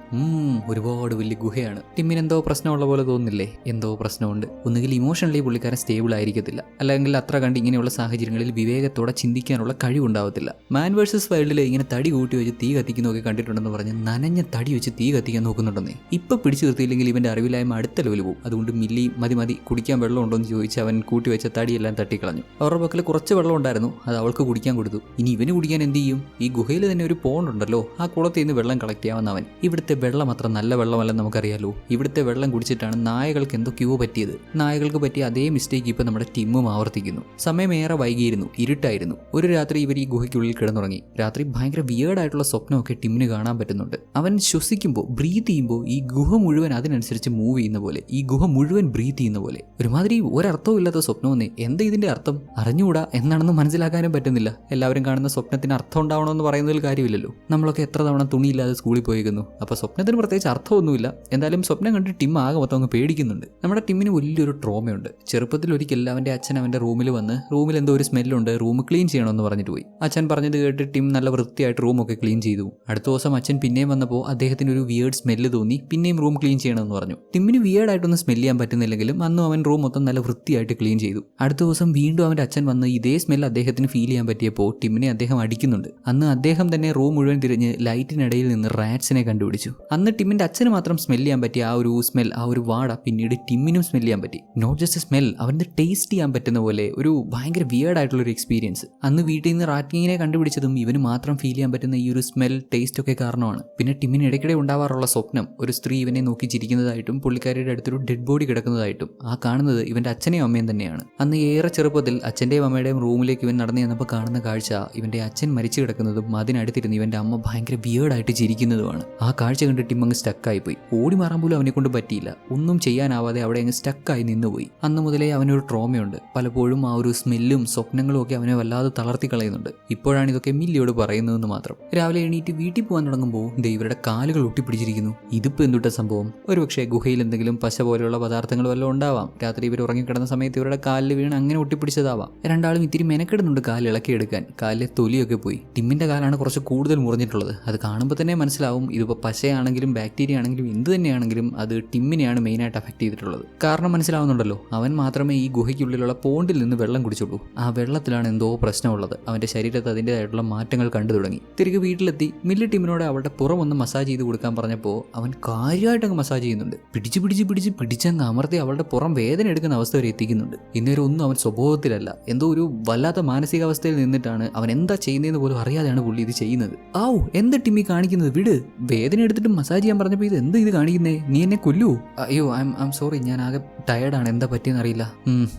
A: ഒരുപാട് വലിയ ഗുഹയാണ്. ടിമ്മിന് എന്തോ പ്രശ്നമുള്ള പോലെ തോന്നുന്നില്ലേ? എന്തോ പ്രശ്നമുണ്ട്. ഒന്നുകിൽ ഇമോഷണലി പുള്ളിക്കാരൻ സ്റ്റേബിൾ ആയിരിക്കത്തില്ല. അല്ലെങ്കിൽ അത്ര കണ്ട് ഇങ്ങനെയുള്ള സാഹചര്യങ്ങളിൽ വിവേകത്തോടെ ചിന്തിക്കാനുള്ള കഴിവുണ്ടാവത്തില്ല. മാൻ വേഴ്സസ് വൈൽഡിൽ ഇങ്ങനെ തടി കൂട്ടി വെച്ച് തീ കത്തിക്കുന്നൊക്കെ കണ്ടിട്ടുണ്ടെന്ന് പറഞ്ഞ് നനഞ്ഞ തടി വെച്ച് തീ കത്തിക്കാൻ നോക്കുന്നുണ്ടെന്നേ. ഇപ്പൊ പിടിച്ചു നിർത്തിയില്ലെങ്കിൽ ഇവന്റെ അറിവില്ലായ്മ അടുത്ത ലെവൽ പോകും. അതുകൊണ്ട് മില്ലി മതി മതി കുടിക്കാൻ വെള്ളം ഉണ്ടോ എന്ന് ചോദിച്ച് അവൻ കൂട്ടി വെച്ച തടിയെല്ലാം തട്ടിക്കളഞ്ഞു. അവരുടെ പക്കൽ കുറച്ച് വെള്ളം ഉണ്ടായിരുന്നു. അത് അവൾക്ക് കുടിക്കാൻ കൊടുത്തു. ഇനി ഇവന് കുടിക്കാൻ എന്ത് ചെയ്യും? ഈ ഗുഹയിൽ തന്നെ ഒരു പോണ്ടുണ്ടല്ലോ ആ കുളത്തിൽ നിന്ന് വെള്ളം കളക്ട് ചെയ്യാമെന്ന് അവൻ. ഇവിടുത്തെ വെള്ളം അത്ര നല്ല വെള്ളമല്ലെന്ന് നമുക്കറിയാലോ. ഇവിടുത്തെ വെള്ളം കുടിച്ചിട്ടാണ് നായകൾക്ക് എന്തൊക്കെയോ പറ്റിയത്. നായകൾക്ക് പറ്റിയ അതേ മിസ്റ്റേക്ക് ഇപ്പം നമ്മുടെ ടിമ്മും ആവർത്തിക്കുന്നു. സമയം ഏറെ വൈകിയിരുന്നു. ഇരുട്ടായിരുന്നു. ഒരു രാത്രി ഇവർ ഈ ഗുഹയ്ക്കുള്ളിൽ കിടന്നുറങ്ങി. രാത്രി ഭയങ്കര വിയേർഡ് ആയിട്ടുള്ള സ്വപ്നമൊക്കെ ടിമ്മിന് കാണാൻ പറ്റുന്നുണ്ട്. അവൻ ശ്വസിക്കുമ്പോൾ ബ്രീത്ത് ചെയ്യുമ്പോൾ ഈ ഗുഹ മുഴുവൻ അതിനനുസരിച്ച് ചെയ്യുന്ന പോലെ ഈ ഗുഹ മുഴുവൻ ബ്രീത്ത് ചെയ്യുന്ന പോലെ ഒരുമാതിരി ഒരർത്ഥവും ഇല്ലാത്ത സ്വപ്നമെന്ന് എന്താ ഇതിന്റെ അർത്ഥം? അറിഞ്ഞുകൂടാ. എന്നാണെന്ന് മനസ്സിലാക്കാനും പറ്റുന്നില്ല. എല്ലാവരും കാണുന്ന സ്വപ്നത്തിന് അർത്ഥം ഉണ്ടാവണമെന്ന് പറയുന്നതിൽ കാര്യമില്ലല്ലോ. നമ്മളൊക്കെ എത്ര തവണ തുണിയില്ലാതെ സ്കൂളിൽ പോയിരിക്കുന്നു അപ്പൊ സ്വപ്നത്തിന് പ്രത്യേകിച്ച് അർത്ഥമൊന്നുമില്ല. എന്തായാലും സ്വപ്നം കണ്ട് ടിം ആകെ മൊത്തം അങ്ങ് പേടിക്കുന്നുണ്ട്. നമ്മുടെ ടിമ്മിന് വലിയൊരു ട്രോമയുണ്ട്. ചെറുപ്പത്തിൽ ഒരിക്കൽ അവന്റെ അച്ഛൻ അവന്റെ റൂമിൽ വന്ന് റൂമിൽ എന്തോ ഒരു സ്മെല്ലുണ്ട്. റൂം ക്ലീൻ ചെയ്യണമെന്ന് പറഞ്ഞിട്ട് പോയി. അച്ഛൻ പറഞ്ഞത് കേട്ട് ടിം നല്ല വൃത്തിയായിട്ട് റൂമൊക്കെ ക്ലീൻ ചെയ്തു. അടുത്ത ദിവസം അച്ഛൻ പിന്നെയും വന്നപ്പോൾ അദ്ദേഹത്തിന് ഒരു വിയേർഡ് സ്മെല്ല് തോന്നി. പിന്നെയും റൂം ക്ലീൻ ചെയ്യണമെന്ന് പറഞ്ഞു. ടിമ്മിന് വിയേർഡ് ആയിട്ടൊന്നും സ്മെല്ല് ചെയ്യാൻ പറ്റുന്നില്ലെങ്കിലും അന്നും അവൻ റൂം മൊത്തം നല്ല വൃത്തിയായിട്ട് ക്ലീൻ ചെയ്തു. അടുത്ത ദിവസം വീണ്ടും അവന്റെ അച്ഛൻ വന്ന് ഇതേ സ്മെല്ല് അദ്ദേഹത്തിന് ഫീൽ ചെയ്യാൻ പറ്റിയപ്പോൾ ടിമ്മിനെ അദ്ദേഹം അടിക്കുന്നുണ്ട്. അന്ന് അദ്ദേഹം തന്നെ റൂം മുഴുവൻ തിരിഞ്ഞ് ലൈറ്റിനിടയിൽ നിന്ന് റാറ്റ്സിനെ കണ്ടുപിടിച്ചു. അന്ന് ടിമ്മിന്റെ അച്ഛന് മാത്രം സ്മെല്ല് ചെയ്യാൻ പറ്റിയ ആ ഒരു സ്മെൽ ആ ഒരു വാട പിന്നീട് ടിമ്മിനും സ്മെല്ല് ചെയ്യാൻ പറ്റി. നോട്ട് ജസ്റ്റ് സ്മെൽ അവന്റെ ടേസ്റ്റ് ചെയ്യാൻ പറ്റുന്ന പോലെ ഒരു ഭയങ്കര വിയേർഡ് ആയിട്ടുള്ള ഒരു എക്സ്പീരിയൻസ് അന്ന് വീട്ടിൽ നിന്ന് റാറ്റിങ്ങിനെ കണ്ടുപിടിച്ചതും ഇവന് മാത്രം ഫീൽ ചെയ്യാൻ പറ്റുന്ന ഈ ഒരു സ്മെൽ ടേസ്റ്റ് ഒക്കെ കാരണമാണ്. പിന്നെ ടിമ്മിന് ഇടയ്ക്കിടെ ഉണ്ടാവാറുള്ള സ്വപ്നം ഒരു സ്ത്രീ ഇവനെ നോക്കി ചിരിക്കുന്നതായിട്ടും പുള്ളിക്കാരിയുടെ അടുത്തൊരു ഡെഡ് ബോഡി കിടക്കുന്നതായിട്ടും ആ കാണുന്നത് ഇവന്റെ അച്ഛനെയും അമ്മയും തന്നെയാണ്. അന്ന് ഏറെ ചെറുപ്പത്തിൽ അച്ഛന്റെയും അമ്മയുടെയും റൂമിലേക്ക് ഇവൻ നടന്നു ചെന്നപ്പോൾ കാണുന്ന കാഴ്ച ഇവന്റെ അച്ഛൻ മരിച്ചു കിടക്കുന്നതും അതിനടുത്തിരുന്ന് ഇവന്റെ അമ്മ ഭയങ്കര വിയേർഡായിട്ട് ചിരിക്കുന്നതുമാണ്. ആ കാഴ്ച കണ്ടിട്ട് ഇമ്മങ്ങ് സ്റ്റക്കായി പോയി ഓടി മാറാൻ പോലും അവനെ കൊണ്ട് പറ്റിയില്ല. ഒന്നും ചെയ്യാനാവാതെ അവിടെ അങ്ങ് സ്റ്റക്കായി നിന്നുപോയി. അന്ന് മുതലേ അവനൊരു ട്രോമയുണ്ട് പലപ്പോഴും ആ ഒരു സ്മെല്ലും സ്വപ്നങ്ങളും ഒക്കെ അവനെ വല്ലാതെ തളർത്തി കളയുന്നുണ്ട്. ഇപ്പോഴാണ് ഇതൊക്കെ മില്ലിയോട് പറയുന്നതെന്ന് മാത്രം. രാവിലെ എണീറ്റ് വീട്ടിൽ പോകാൻ തുടങ്ങുമ്പോൾ ദൈവരുടെ കാലുകൾ ഒട്ടിപ്പിടിച്ചിരിക്കുന്നു. ഇതിപ്പോൾ എന്തുട്ട സംഭവം? ഒരുപക്ഷെ ഗുഹയിൽ എന്തെങ്കിലും പശ പോലെയുള്ള പദാർത്ഥങ്ങൾ വല്ലതും ഉണ്ടാവാം. രാത്രി ഇവർ ഉറങ്ങിക്കിടന്ന സമയത്ത് ഇവരുടെ കാലിൽ വീണ് അങ്ങനെ ഒട്ടിപ്പിടിച്ചതാവാം. രണ്ടാളും ഇത്തിരി മെനക്കെടുന്നുണ്ട് കാൽ ഇളക്കിയെടുക്കാൻ കാലിലെ തൊലിയൊക്കെ പോയി. ടിമ്മിന്റെ കാലാണ് കുറച്ച് കൂടുതൽ മുറിഞ്ഞിട്ടുള്ളത്. അത് കാണുമ്പോൾ തന്നെ മനസ്സിലാവും ഇതിപ്പോൾ പശയാണെങ്കിലും ബാക്ടീരിയ ആണെങ്കിലും എന്ത് തന്നെയാണെങ്കിലും അത് ടിമ്മിനെയാണ് മെയിനായിട്ട് അഫക്റ്റ് ചെയ്തിട്ടുള്ളത്. കാരണം മനസ്സിലാവുന്നുണ്ടല്ലോ അവൻ മാത്രമേ ഈ ഗുഹയ്ക്കുള്ളിലുള്ള പോണ്ടിൽ നിന്ന് വെള്ളം കുടിച്ചുള്ളൂ. ആ വെള്ളത്തിലാണ് എന്തോ പ്രശ്നമുള്ളത്. അവന്റെ ശരീരത്ത് അതിന്റെതായിട്ടുള്ള മാറ്റങ്ങൾ കണ്ടു തുടങ്ങി. തിരികെ വീട്ടിലെത്തി മില്ലി ടിമ്മിനോട് അവളുടെ പുറമൊന്ന് മസാജ് ചെയ്ത് കൊടുക്കാൻ പറഞ്ഞപ്പോൾ അവൻ കാര്യമായിട്ട് അങ്ങ് മസാജ് ചെയ്യുന്നുണ്ട് പിടിച്ച് പിടിച്ച് പിടിച്ച് പിടിച്ചങ്ങ് അമർത്തി അവളുടെ പുറം വേദന എടുക്കുന്ന അവസ്ഥ വരെ എത്തിക്കുന്നുണ്ട്. ഇന്നേരം ഒന്നും അവൻ സ്വഭാവത്തിലല്ല എന്തോ ഒരു വല്ലാത്ത മാനസികാവസ്ഥയിൽ നിന്നിട്ടാണ് അവൻ എന്താ ചെയ്യുന്നതെന്ന് പോലും അറിയാതെയാണ് പുള്ളി ഇത് ചെയ്യുന്നത്. ഔ എന്ത് ടിമ്മി കാണിക്കുന്നത്? വിട്. വേദന എടുത്തിട്ട് മസാജ് ചെയ്യാൻ പറഞ്ഞപ്പോൾ ഇത് എന്ത് ഇത് കാണിക്കുന്നേ? നീ എന്നെ കൊല്ലൂ? അയ്യോ ഐ ഐം സോറി ഞാൻ ആകെ ടയർഡാണ് എന്താ പറ്റിയെന്ന് അറിയില്ല.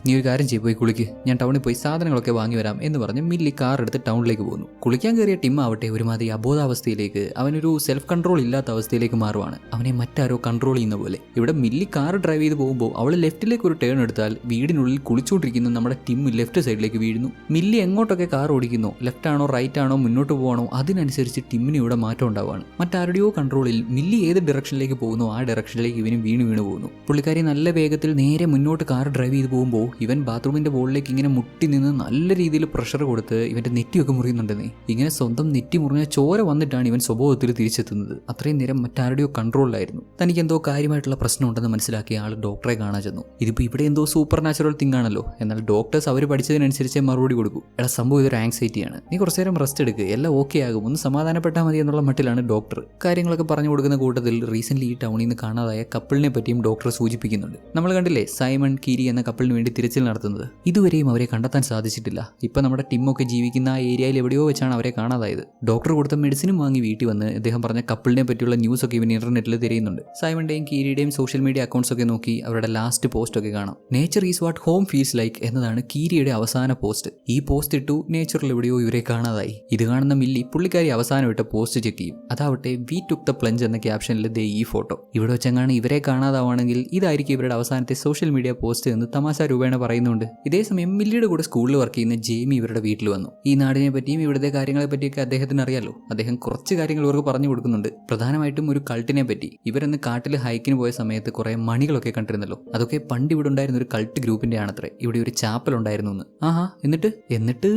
A: നീ ഒരു കാര്യം ചെയ്യ്. പോയി കുളിക്ക്. ഞാൻ ടൗണിൽ പോയി സാധനങ്ങളൊക്കെ വാങ്ങി വരാം എന്ന് പറഞ്ഞ് മില്ലി കാർ എടുത്ത് ടൗണിലേക്ക് പോകുന്നു കുളിക്കാൻ കയറിയ ടിം ആവട്ടെ ഒരുമാതിരി അബോധാവസ്ഥയിലേക്ക് അവനൊരു സെൽഫ് കൺട്രോൾ ഇല്ലാത്ത അവസ്ഥയിലേക്ക് മാറുവാണ്. അവനെ മറ്റാരോ കൺട്രോൾ ചെയ്യുന്ന പോലെ. ഇവിടെ മില്ലി കാർ ഡ്രൈവ് ചെയ്ത് പോകുമ്പോൾ അവൾ ലെഫ്റ്റിലേക്ക് ഒരു ടേൺ എടുത്താൽ വീടിനുള്ളിൽ കുളിച്ചുകൊണ്ടിരിക്കുന്ന നമ്മുടെ ടിം ലെഫ്റ്റ് സൈഡിലേക്ക് വീഴുന്നു. മില്ലി എങ്ങോട്ടൊക്കെ കാർ ഓടിക്കുന്നു ലെഫ്റ്റ് ആണോ റൈറ്റ് ആണോ മുന്നോട്ട് പോകണോ അതിനനുസരിച്ച് ടിമ്മിന് ഇവിടെ മാറ്റം ഉണ്ടാവുകയാണ് മറ്റാരുടെയോ കൺട്രോളിൽ മില്ലി ഏത് ഡയറക്ഷനിലേക്ക് പോകുന്നു ആ ഡയറക്ഷനിലേക്ക് ഇവനും വീണ് വീണ് പോകുന്നു. പുള്ളിക്കാരി നല്ല വേഗത്തിൽ നേരെ മുന്നോട്ട് കാർ ഡ്രൈവ് ചെയ്ത് പോകുമ്പോൾ ഇവൻ ബാത്റൂമിന്റെ ബോളിലേക്ക് ഇങ്ങനെ മുട്ടി നിന്ന് നല്ല രീതിയിൽ പ്രഷർ കൊടുത്ത് ഇവന്റെ നെറ്റിയൊക്കെ മുറിയുന്നുണ്ടെന്നേ. ഇങ്ങനെ സ്വന്തം നെറ്റി മുറിഞ്ഞ ചോര വന്നിട്ടാണ് ഇവൻ സ്വഭാവത്തിൽ തിരിച്ചെത്തുന്നത്. അത്രയും നേരം മറ്റാരുടെയോ കൺട്രോളിലായിരുന്നു തനിക്ക് എന്തോ കാര്യമായിട്ടുള്ള പ്രശ്നമുണ്ടെന്ന് മനസ്സിലാക്കി ആൾ ഡോക്ടറെ കാണാൻ ചെന്നു. ഇതിപ്പോൾ ഇവിടെ എന്തോ സൂപ്പർ നാച്ചുറൽ തിങ് ആണല്ലോ. എന്നാൽ ഡോക്ടേഴ്സ് അവർ പഠിച്ചതിനനുസരിച്ചേ മറുപടി കൊടുക്കൂ. എടാ സംഭവം ഇതൊരു ആങ്സൈറ്റിയാണ് നീ കുറച്ചു നേരം റെസ്റ്റ് എടുക്കുക എല്ലാം ഓക്കെ ആകും. ഒന്ന് സമാധാനപ്പെട്ടാൽ മതി എന്നുള്ള മട്ടിലാണ് ഡോക്ടർ കാര്യങ്ങളൊക്കെ പറഞ്ഞു കൊടുക്കുന്ന കൂട്ടത്തിൽ റീസെന്റ് ഈ ടൗണിൽ നിന്ന് കാണാതായ കപ്പിളിനെ പറ്റിയും ഡോക്ടർ സൂചിപ്പിക്കുന്നുണ്ട്. നമ്മൾ കണ്ടില്ലേ സൈമൺ കീരി എന്ന കപ്പിളിന് വേണ്ടി തിരച്ചിൽ നടത്തുന്നത്? ഇതുവരെയും അവരെ കണ്ടെത്താൻ സാധിച്ചിട്ടില്ല. ഇപ്പൊ നമ്മുടെ ടിമ്മൊക്കെ ജീവിക്കുന്ന ആ ഏരിയയിൽ എവിടെയോ വെച്ചാണ് അവരെ കാണാതായത്. ഡോക്ടർ കൊടുത്ത മെഡിസിനും വാങ്ങി വീട്ടിൽ വന്ന് അദ്ദേഹം പറഞ്ഞ കപ്പിളിനെ പറ്റിയുള്ള ന്യൂസ് ഒക്കെ ഇവൻ ഇന്റർനെറ്റിൽ തിരയുന്നുണ്ട്. സൈമണിന്റെയും കീരിയുടെയും സോഷ്യൽ മീഡിയ അക്കൗണ്ട്സ് ഒക്കെ നോക്കി അവരുടെ ലാസ്റ്റ് പോസ്റ്റ് ഒക്കെ കാണാം. Nature is what home feels like എന്നതാണ് കീരിയുടെ അവസാന പോസ്റ്റ് ഈ പോസ്റ്റ് ഇട്ടു നേച്ചറിൽ എവിടെയോ ഇവരെ കാണാതായി. ഇത് കാണുന്ന മില്ലി പുള്ളിക്കാരി അവസാനം ഇട്ട പോസ്റ്റ് ചെക്ക് ചെയ്യും. അതാവട്ടെ വി ടുക്ക് ദ പ്ലഞ്ച് എന്ന ക്യാപ്ഷനിൽ ദേ ഈ ഫോട്ടോ ഇവിടെ വെച്ചെങ്ങാണ് ഇവരെ കാണാതാവാണെങ്കിൽ ഇതായിരിക്കും ഇവരുടെ അവസാനത്തെ സോഷ്യൽ മീഡിയ പോസ്റ്റ് എന്ന് തമാശ രൂപേണ പറയുന്നുണ്ട്. ഇതേസമയം മില്ലിയുടെ കൂടെ സ്കൂളിൽ വർക്ക് ചെയ്യുന്ന ജേമി ഇവരുടെ വീട്ടിൽ വന്നു. ഈ നാടിനെ പറ്റിയും ഇവിടുത്തെ കാര്യങ്ങളെ പറ്റിയൊക്കെ അദ്ദേഹത്തിന് അറിയാലോ. അദ്ദേഹം കുറച്ച് കാര്യങ്ങൾ ഇവർക്ക് പറഞ്ഞു കൊടുക്കുന്നുണ്ട്. പ്രധാനമായിട്ടും ഒരു കൾട്ടിനെ പറ്റി. ഇവരെന്ന് കാട്ടിൽ ഹൈക്കിന് പോയ സമയത്ത് കുറെ മണികളൊക്കെ കണ്ടിരുന്നല്ലോ. അതൊക്കെ പണ്ട് ഇവിടെ ഉണ്ടായിരുന്ന ഒരു കൾട്ട് ഗ്രൂപ്പിന്റെ ആണത്രേ ഇവിടെ ഒരു ചാപ്പൽ ഉണ്ടായിരുന്നു എന്ന് ആഹാ എന്നിട്ട്? എന്നിട്ട്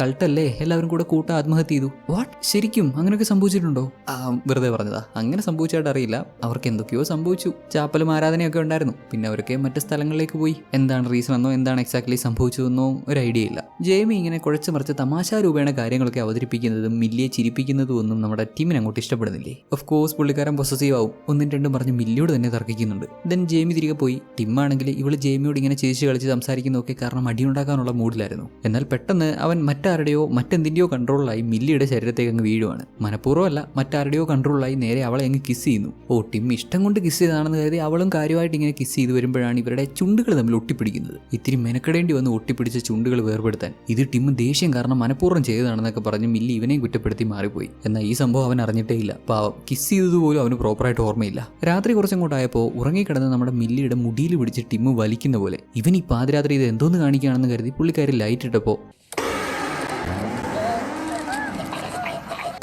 A: കൾട്ടല്ലേ എല്ലാവരും കൂടെ കൂട്ട ആത്മഹത്യ ചെയ്തു. വാട്ട് ശരിക്കും? അങ്ങനെയൊക്കെ സംഭവിച്ചിട്ടുണ്ടോ? വെറുതെ പറഞ്ഞതാ. അങ്ങനെ സംഭവിച്ചായിട്ട് അറിയില്ല. അവർക്ക് എന്തൊക്കെയോ സംഭവിച്ചു. ചാപ്പലും ആരാധനയൊക്കെ ഉണ്ടായിരുന്നു. പിന്നെ അവരൊക്കെ മറ്റ് സ്ഥലങ്ങളിലേക്ക് പോയി. എന്താണ് റീസൺ എന്നോ എന്താണ് എക്സാക്ട്ലി സംഭവിച്ചതെന്നോ ഒരു ഐഡിയ ഇല്ല. ജയമി ഇങ്ങനെ കുഴച്ചു മറിച്ച് തമാശാ രൂപേണ കാര്യങ്ങളൊക്കെ അവതരിപ്പിക്കുന്നതും മില്ലിയെ ചിരിപ്പിക്കുന്നതും ഒന്നും നമ്മുടെ ടീമിന് അങ്ങോട്ട് ഇഷ്ടപ്പെടുന്നില്ലേ? ഓഫ് കോഴ്സ് പുള്ളിക്കാരൻ പൊസസീവ് ആവും. ഒന്നും രണ്ടും പറഞ്ഞ് മില്ലിയോട് തന്നെ തർക്കിക്കുന്നുണ്ട്. ദെൻ ജേമി തിരികെ പോയി. ടിമ്മാണെങ്കിൽ ഇവൾ ജേമിയോട് ഇങ്ങനെ ചേച്ചി കളിച്ച് സംസാരിക്കുന്നതൊക്കെ കാരണം അടിയുണ്ടാക്കാനുള്ള മൂഡിലായിരുന്നു. എന്നാൽ പെട്ടെന്ന് അവൻ മറ്റാരുടെയോ മറ്റെന്തിന്റെയോ കൺട്രോളിലായി മില്ലിയുടെ ശരീരത്തേക്ക് അങ്ങ് വീഴുവാണ്. മനഃപൂർവമല്ല മറ്റാരുടെയോ കൺട്രോളിലായി നേരെ അവളെ അങ്ങ് കിസ് ചെയ്യുന്നു. ഓ ടിം ഇഷ്ടം കൊണ്ട് കിസ് ചെയ്താണെന്ന് കരുതി അവളും കാര്യമായിട്ട് ഇങ്ങനെ കിസ് ചെയ്ത് വരുമ്പോഴാണ് ഇവരുടെ ചുണ്ടുകൾ തമ്മിൽ ഒട്ടിപ്പിടിക്കുന്നത്. ഇത്തിരി മെനക്കെടേണ്ടി വന്ന് ഒട്ടിപ്പിടിച്ച ചുണ്ടുകൾ വേർപെടുത്താൻ. ഇത് ടിം ദേഷ്യം കാരണം മനഃപൂർവം ചെയ്തതാണെന്നൊക്കെ പറഞ്ഞ് മില്ലി ഇവനെയും കുറ്റപ്പെടുത്തി മാറിപ്പോയി. എന്നാൽ ഈ സംഭവം അവൻ അറിഞ്ഞിട്ടേ ഇല്ല. പാവം. കിസ് ചെയ്തതുപോലും അവന് പ്രോപ്പറായിട്ട് ഓർമ്മയില്ല. രാത്രി കുറച്ചങ്ങോട്ടായപ്പോൾ ഉറങ്ങിക്കിടന്ന് നമ്മുടെ മില്ലിയുടെ മുടിയിൽ പിടിച്ച് ടിമ്മ് വലിക്കുന്ന പോലെ ഇവൻ ഈ പാതിരാത്രി ഇത് എന്തോന്ന് കാണിക്കുകയാണെന്ന് കരുതി പുള്ളിക്കാരി ലൈറ്റ് ഇട്ടപ്പോൾ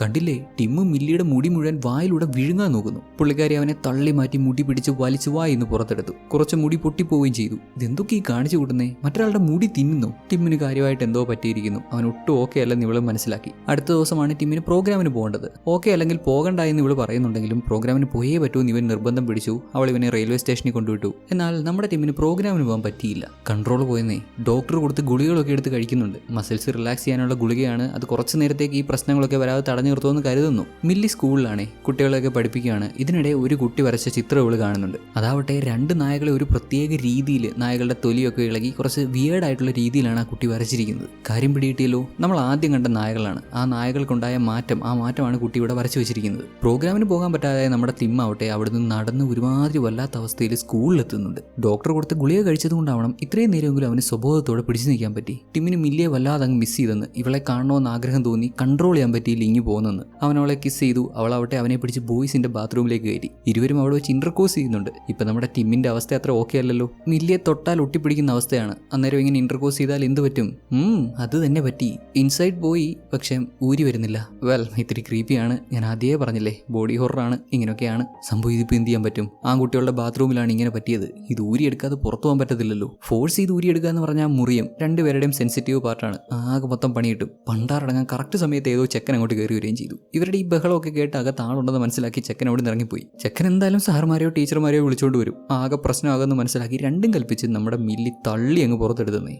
A: കണ്ടില്ലേ? ടിമ്മ് മില്ലിയുടെ മുടി മുഴുവൻ വായിലൂടെ വിഴുങ്ങാൻ നോക്കുന്നു. പുള്ളിക്കാരി അവനെ തള്ളി മാറ്റി മുടി പിടിച്ച് വലിച്ചു വായിന്ന് പുറത്തെടുത്തു. കുറച്ച് മുടി പൊട്ടിപ്പോവുകയും ചെയ്തു. ഇതെന്തൊക്കെ ഈ കാണിച്ചു കൂട്ടുന്നേ? മറ്റൊരാളുടെ മുടി തിന്നുന്നു. ടിമ്മിന് കാര്യമായിട്ട് എന്തോ പറ്റിയിരിക്കുന്നു. അവൻ ഒട്ടും ഓക്കെ അല്ലെന്ന് ഇവൾ മനസ്സിലാക്കി. അടുത്ത ദിവസമാണ് ടിമ്മിന് പ്രോഗ്രാമിന് പോകേണ്ടത്. ഓക്കെ അല്ലെങ്കിൽ പോകണ്ട എന്ന് ഇവൾ പറയുന്നുണ്ടെങ്കിലും പ്രോഗ്രാമിന് പോയേ പറ്റൂ എന്ന് ഇവൻ നിർബന്ധം പിടിച്ചു. അവൾ ഇവനെ റെയിൽവേ സ്റ്റേഷനിൽ കൊണ്ടുവിട്ടു. എന്നാൽ നമ്മുടെ ടിമ്മിന് പ്രോഗ്രാമിന് പോകാൻ പറ്റിയില്ല. കൺട്രോൾ പോയെന്നേ. ഡോക്ടർ കൊടുത്ത് ഗുളികളൊക്കെ എടുത്ത് കഴിക്കുന്നുണ്ട്. മസിൽസ് റിലാക്സ് ചെയ്യാനുള്ള ഗുളികയാണ്. അത് കുറച്ച് നേരത്തേക്ക് ഈ പ്രശ്നങ്ങളൊക്കെ വരാതെ തടഞ്ഞു തടഞ്ഞു നിർത്തുമെന്ന് കരുതുന്നു. മില്ലി സ്കൂളിലാണേ കുട്ടികളെയൊക്കെ പഠിപ്പിക്കുകയാണ്. ഇതിനിടെ ഒരു കുട്ടി വരച്ച ചിത്രം ഇവൾ കാണുന്നുണ്ട്. അതാവട്ടെ രണ്ട് നായകളെ ഒരു പ്രത്യേക രീതിയിൽ നായകളുടെ തൊലിയൊക്കെ ഇളകി കുറച്ച് വിയേഡ് ആയിട്ടുള്ള രീതിയിലാണ് ആ കുട്ടി വരച്ചിരിക്കുന്നത്. കാര്യം പിടികിട്ടിയല്ലോ? നമ്മൾ ആദ്യം കണ്ട നായകളാണ്. ആ നായകൾക്കുണ്ടായ മാറ്റം ആ മാറ്റമാണ് കുട്ടി ഇവിടെ വരച്ചു വെച്ചിരിക്കുന്നത്. പ്രോഗ്രാമിന് പോകാൻ പറ്റാതെ നമ്മുടെ തിമ്മാവട്ടെ നിന്ന് നടന്ന് ഒരുമാതിരി വല്ലാത്ത അവസ്ഥയിൽ സ്കൂളിലെത്തുന്നുണ്ട്. ഡോക്ടർ കൊടുത്ത ഗുളിക കഴിച്ചതുകൊണ്ടാവണം ഇത്രയും നേരമെങ്കിലും അവന് സ്വബോധത്തോടെ പിടിച്ചു നിൽക്കാൻ പറ്റി. ടിമ്മിന് മില്ലിയെ വല്ലാതെ അങ്ങ് മിസ് ചെയ്തെന്ന് ഇവളെ കാണണമെന്ന് ആഗ്രഹം തോന്നി. കൺട്രോൾ ചെയ്യാൻ പറ്റിയില്ല ഇങ്ങി പോകുന്നെന്ന് അവൻ അവളെ കിസ് ചെയ്തു. അവൾ അവിടെ അവനെ പിടിച്ച് ബോയ്സിന്റെ ബാത്റൂമിലേക്ക് കയറ്റി. ഇരുവരും അവിടെ വെച്ച് ഇന്റർകോസ് ചെയ്യുന്നുണ്ട്. ഇപ്പൊ നമ്മുടെ ടിമ്മിന്റെ അവസ്ഥ അത്ര ഓക്കെ അല്ലല്ലോ. മില്ലിയെ തൊട്ടാൽ ഒട്ടിപ്പിടിക്കുന്ന അവസ്ഥയാണ്. അന്നേരം ഇങ്ങനെ ഇന്റർകോസ് ചെയ്താൽ എന്ത് പറ്റും? അത് തന്നെ പറ്റി. ഇൻസൈഡ് പോയി പക്ഷെ ഊരി വരുന്നില്ല. വെൽ ഇത്തിരി ക്രീപ്പിയാണ് ഞാൻ ആദ്യമേ പറഞ്ഞില്ലേ ബോഡി ഹൊറാണ് ഇങ്ങനെയൊക്കെയാണ് സംഭവം ഇതിപ്പോൾ എന്ത് ചെയ്യാൻ പറ്റും? ആൺകുട്ടികളുടെ ബാത്റൂമിലാണ് ഇങ്ങനെ പറ്റിയത്. ഇത് ഊരിയെടുക്കാതെ പുറത്തു പോകാൻ പറ്റത്തില്ലല്ലോ. ഫോഴ്സ് ചെയ്ത് ഊരിയെടുക്കുക എന്ന് പറഞ്ഞാൽ മുറിയും. രണ്ടുപേരുടെയും സെൻസിറ്റീവ് പാർട്ടാണ് ആകെ മൊത്തം പണിയിട്ടും. പണ്ടാറടങ്ങാൻ കറക്റ്റ് സമയത്ത് ഏതോ ചെക്കൻ അങ്ങോട്ട് കയറി വരികയും ചെയ്തു. ഇവരുടെ ഈ ബഹളമൊക്കെ കേട്ട് അകത്ത് ആളുണ്ടെന്ന് മനസ്സിലാക്കി ചെക്കൻ അവിടെ ഇറങ്ങിപ്പോയി. ചെക്കൻ എന്തായാലും സാറുമാരെയോ ടീച്ചർമാരെയോ വിളിച്ചുകൊണ്ട് വരും. ആകെ പ്രശ്നമാകുമെന്ന് മനസ്സിലാക്കി രണ്ടും കൽപ്പിച്ച് നമ്മുടെ മില്ലി തള്ളി അങ്ങ് പുറത്തെടുത്തന്നേ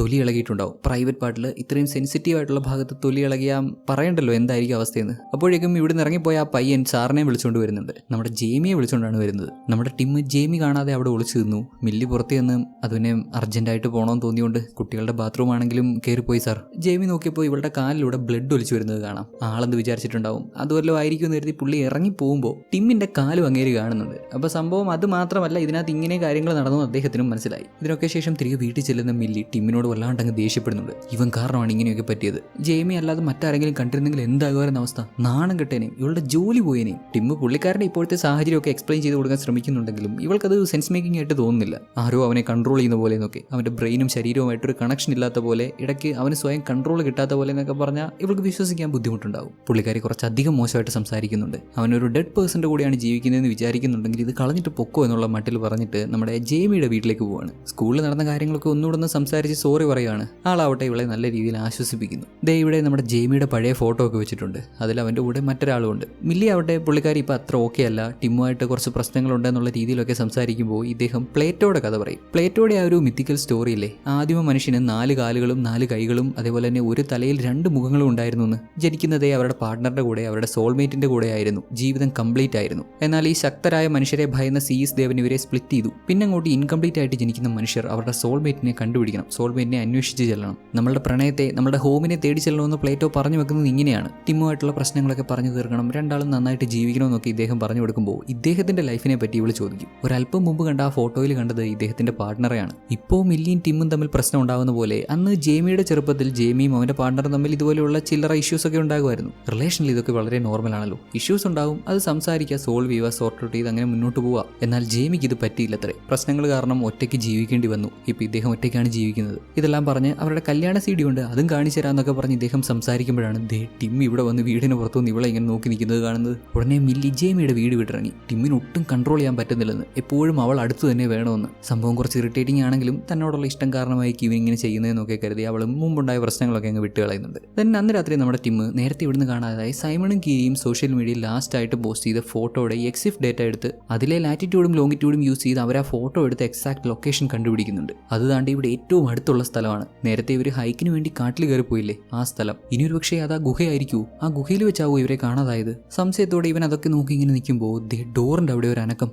A: തൊലി ഇളകിയിട്ടുണ്ടാവും. പ്രൈവറ്റ് പാർട്ടിൽ ഇത്രയും സെൻസിറ്റീവ് ആയിട്ടുള്ള ഭാഗത്ത് തൊലി ഇളകിയാൽ പറയണ്ടല്ലോ എന്തായിരിക്കും അവസ്ഥയെന്ന്. അപ്പോഴേക്കും ഇവിടെ നിന്ന് ഇറങ്ങിപ്പോയ ആ പയ്യൻ സാറിനെ വിളിച്ചുകൊണ്ട് വരുന്നുണ്ട്. നമ്മുടെ ജേമിയെ വിളിച്ചുകൊണ്ടാണ് വരുന്നത്. നമ്മുടെ ടിം ജേമി കാണാതെ അവിടെ ഒളിച്ചു നിന്നു. മില്ലി പുറത്ത് നിന്ന് അതിനെ അർജന്റായിട്ട് പോകണമെന്ന് തോന്നിയുകൊണ്ട് കുട്ടികളുടെ ബാത്റൂം ആണെങ്കിലും കയറിപ്പോയി സാർ. ജേമി നോക്കിയപ്പോൾ ഇവളുടെ കാലിലൂടെ ബ്ലഡ് ഒലിച്ചു വരുന്നത് കാണാം. ആളെന്ന് വിചാരിച്ചിട്ടുണ്ടാവും. അതുവല്ലോ ആയിരിക്കും എന്ന് കരുതി പുള്ളി ഇറങ്ങി പോകുമ്പോൾ ടിമ്മിന്റെ കാലും അങ്ങേര് കാണുന്നുണ്ട്. അപ്പോൾ സംഭവം അത് മാത്രമല്ല ഇതിനകത്ത് ഇങ്ങനെ കാര്യങ്ങൾ നടന്നു അദ്ദേഹത്തിനും മനസ്സിലായി. ഇതിനൊക്കെ ശേഷം തിരികെ വീട്ടിൽ ചെല്ലുന്ന മില്ലി ടിമ്മിനോട് വല്ലാണ്ട് അങ്ങ് ദേഷ്യപ്പെടുന്നുണ്ട്. ഇവൻ കാരണമാണ് ഇങ്ങനെയൊക്കെ പറ്റിയത്. ജേമി അല്ലാതെ മറ്റാരെങ്കിലും കണ്ടിരുന്നെങ്കിൽ എന്താകുമായിരുന്ന അവസ്ഥ? നാണം കെട്ടേനെയും ഇവളുടെ ജോലി പോയേനെയും ടിമ്മ് പുള്ളിക്കാരുടെ ഇപ്പോഴത്തെ സാഹചര്യമൊക്കെ എക്സ്പ്ലെയിൻ ചെയ്ത് കൊടുക്കാൻ ശ്രമിക്കുന്നുണ്ടെങ്കിലും ഇവൾക്കത് സെൻസ് മേക്കിംഗ് ആയിട്ട് തോന്നുന്നില്ല. ആരോ അവനെ കൺട്രോൾ ചെയ്യുന്ന പോലെ എന്നൊക്കെ. അവന്റെ ബ്രെയിനും ശരീരവുമായിട്ടൊരു കണക്ഷൻ ഇല്ലാത്ത പോലെ ഇടയ്ക്ക് അവന് സ്വയം കൺട്രോൾ കിട്ടാത്ത പോലെ എന്നൊക്കെ പറഞ്ഞാൽ ഇവൾക്ക് വിശ്വസിക്കാൻ ബുദ്ധിമുട്ടുണ്ടാവും. പുള്ളിക്കാരി കുറച്ചധികം മോശമായിട്ട് സംസാരിക്കുന്നുണ്ട്. അവനൊരു ഡെഡ് പേഴ്സന്റെ കൂടെയാണ് ജീവിക്കുന്നതെന്ന് വിചാരിക്കുന്നുണ്ടെങ്കിൽ ഇത് കളഞ്ഞിട്ട് പൊക്കോ എന്നുള്ള മട്ടിൽ പറഞ്ഞിട്ട് നമ്മുടെ ജേമിയുടെ വീട്ടിലേക്ക് പോവാണ്. സ്കൂളിൽ നടന്ന കാര്യങ്ങളൊക്കെ ഒന്നുകൂടെ ഒന്ന് സംസാരിച്ച് സോറി പറയുകയാണ് ആളാവട്ടെ ഇവളെ നല്ല രീതിയിൽ ആശ്വസിപ്പിക്കുന്നു. ദേ ഇവിടെ നമ്മുടെ ജെയ്മിയുടെ പഴയ ഫോട്ടോ ഒക്കെ വെച്ചിട്ടുണ്ട്. അതിൽ അവന്റെ കൂടെ മറ്റൊരാളുണ്ട് മില്ലി ആവട്ടെ പുള്ളിക്കാരി ഇപ്പോൾ അത്ര ഓക്കെ അല്ല. ടിമ്മുമായിട്ട് കുറച്ച് പ്രശ്നങ്ങളുണ്ട് എന്നുള്ള രീതിയിലൊക്കെ സംസാരിക്കുമ്പോൾ ഇദ്ദേഹം പ്ലേറ്റോയുടെ കഥ പറയും. പ്ലേറ്റോയുടെ ആ ഒരു മിത്തിക്കൽ സ്റ്റോറിയില്ലേ ആദിമ മനുഷ്യന് നാല് കാലുകളും നാല് കൈകളും അതേപോലെ തന്നെ ഒരു തലയിൽ രണ്ട് മുഖങ്ങളും ഉണ്ടായിരുന്നു എന്ന് ജനിക്കുന്നതേ അവരുടെ പാർട്ട്ണറുടെ കൂടെ അവരുടെ സോൾമേറ്റിന്റെ കൂടെ ആയിരുന്നു. ജീവിതം കംപ്ലീറ്റ് ആയിരുന്നു. എന്നാൽ ഈ ശക്തരായ മനുഷ്യരെ ഭയന്ന സി എസ് ദേവൻ ഇവരെ സ്പ്ലിറ്റ് ചെയ്തു. പിന്നെ അങ്ങോട്ട് ഇൻകംപ്ലീറ്റ് ആയിട്ട് ജനിക്കുന്ന മനുഷ്യർ അവരുടെ സോൾമേറ്റിനെ കണ്ടുപിടിക്കണം. സോൾമേറ്റിനെ അന്വേഷിച്ച് ചെല്ലണം. നമ്മളുടെ പ്രണയത്തെ നമ്മുടെ ഹോമിനെ തേടി ചെല്ലണമെന്ന് പ്ലേറ്റോ പറഞ്ഞു വെക്കുന്നത് ഇങ്ങനെയാണ്. ടിമ്മുമായിട്ടുള്ള പ്രശ്നങ്ങളൊക്കെ പറഞ്ഞു തീർക്കണം. രണ്ടാളും നന്നായിട്ട് ജീവിക്കണമെന്നൊക്കെ ഇദ്ദേഹം പറഞ്ഞു കൊടുക്കുമ്പോൾ ഇദ്ദേഹത്തിന്റെ ലൈഫിനെ പറ്റി ഇവൾ ചോദിക്കും. ഒരല്പം മുമ്പ് കണ്ട ആ ഫോട്ടോയിൽ കണ്ടത് ഇദ്ദേഹത്തിന്റെ പാർട്ട്ണറെയാണ്. ഇപ്പോൾ മില്ലിയും ടിമ്മും തമ്മിൽ പ്രശ്നം ഉണ്ടാകുന്ന പോലെ അന്ന് ജേമിയുടെ ചെറുപ്പത്തിൽ ജേമിയും അവന്റെ പാർട്ട്ണറും തമ്മിൽ ഇതുപോലെയുള്ള ചില്ലറ ഇഷ്യൂസ് ഒക്കെ ഉണ്ടാകുമായിരുന്നു. റിലേഷനിൽ ഇതൊക്കെ വളരെ നോർമൽ ആണല്ലോ ഇഷ്യൂസ് ഉണ്ടാവും അത് സംസാരിക്കുക സോൾവ് ചെയ്യുക സോർട്ട് ഔട്ട് ചെയ്ത് അങ്ങനെ മുന്നോട്ട് പോവുക. എന്നാൽ ജേമിക്ക് ഇത് പറ്റിയില്ലത്രേ. പ്രശ്നങ്ങൾ കാരണം ഒറ്റയ്ക്ക് ജീവിക്കേണ്ടി വന്നു. ഇപ്പൊ ഇദ്ദേഹം ഒറ്റയ്ക്കാണ് ജീവിക്കുന്നത്. ഇതെല്ലാം പറഞ്ഞ് അവരുടെ കല്യാണ സി ഡി ഉണ്ട്. അതും കാണിച്ചു തരാമെന്നൊക്കെ പറഞ്ഞ് ഇദ്ദേഹം സംസാരിക്കുമ്പോഴാണ് ദേ ടിം ഇവിടെ വന്ന് വീടിന് പുറത്തുനിന്ന് ഇവളെ ഇങ്ങനെ നോക്കി നിൽക്കുന്നത് കാണുന്നത്. ഉടനെ മില്ലി ജേമിയുടെ വീട് വിട്ടിറങ്ങി. ടിമ്മിന് ഒട്ടും കൺട്രോൾ ചെയ്യാൻ പറ്റുന്നില്ലെന്ന്. എപ്പോഴും അവൾ അടുത്ത് തന്നെ വേണമെന്ന്. സംഭവം കുറച്ച് ഇറിറ്റേറ്റിംഗ് ആണെങ്കിലും തന്നോടുള്ള ഇഷ്ടം കാരണമായി ഇവൻ ഇങ്ങനെ ചെയ്യുന്നതെന്നൊക്കെ കരുതി അവൾ മുമ്പുണ്ടായ പ്രശ്നങ്ങളൊക്കെ അങ്ങ് വിട്ട് കളയുന്നുണ്ട്. ദെൻ അന്ന് രാത്രി നമ്മുടെ ടിം നേരത്തെ ഇവിടുന്ന് കാണാതായി സൈമണും കീരിയും സോഷ്യൽ മീഡിയയിൽ ലാസ്റ്റ് ആയിട്ട് പോസ്റ്റ് ചെയ്ത ഫോട്ടോയുടെ എക്സിഫ് ഡേറ്റ എടുത്ത് അതിലെ ലാറ്റിറ്റ്യൂഡും ലോങ്ങിറ്റ്യൂഡും യൂസ് ചെയ്ത് അവർ ആ ഫോട്ടോ എടുത്ത് എക്സാക്ട് ലൊക്കേഷൻ കണ്ടുപിടിക്കുന്നുണ്ട്. അത് ഇവിടെ ഏറ്റവും അടുത്തുള്ള സ്ഥലമാണ്. നേരത്തെ ഇവർ ഹൈക്കിന് വേണ്ടി കാട്ടിൽ കയറി പോയില്ലേ? ആ സ്ഥലം. ഇനി ഒരു പക്ഷേ അത് ആ ഗുഹയായിരിക്കൂ. ആ ഗുഹയിൽ വെച്ചാവൂ ഇവരെ കാണാതായത്. സംശയത്തോടെ ഇവൻ അതൊക്കെ നോക്കി ഇങ്ങനെ നിൽക്കുമ്പോൾ ഡോറിന്റെ അവിടെ ഒരു അനക്കം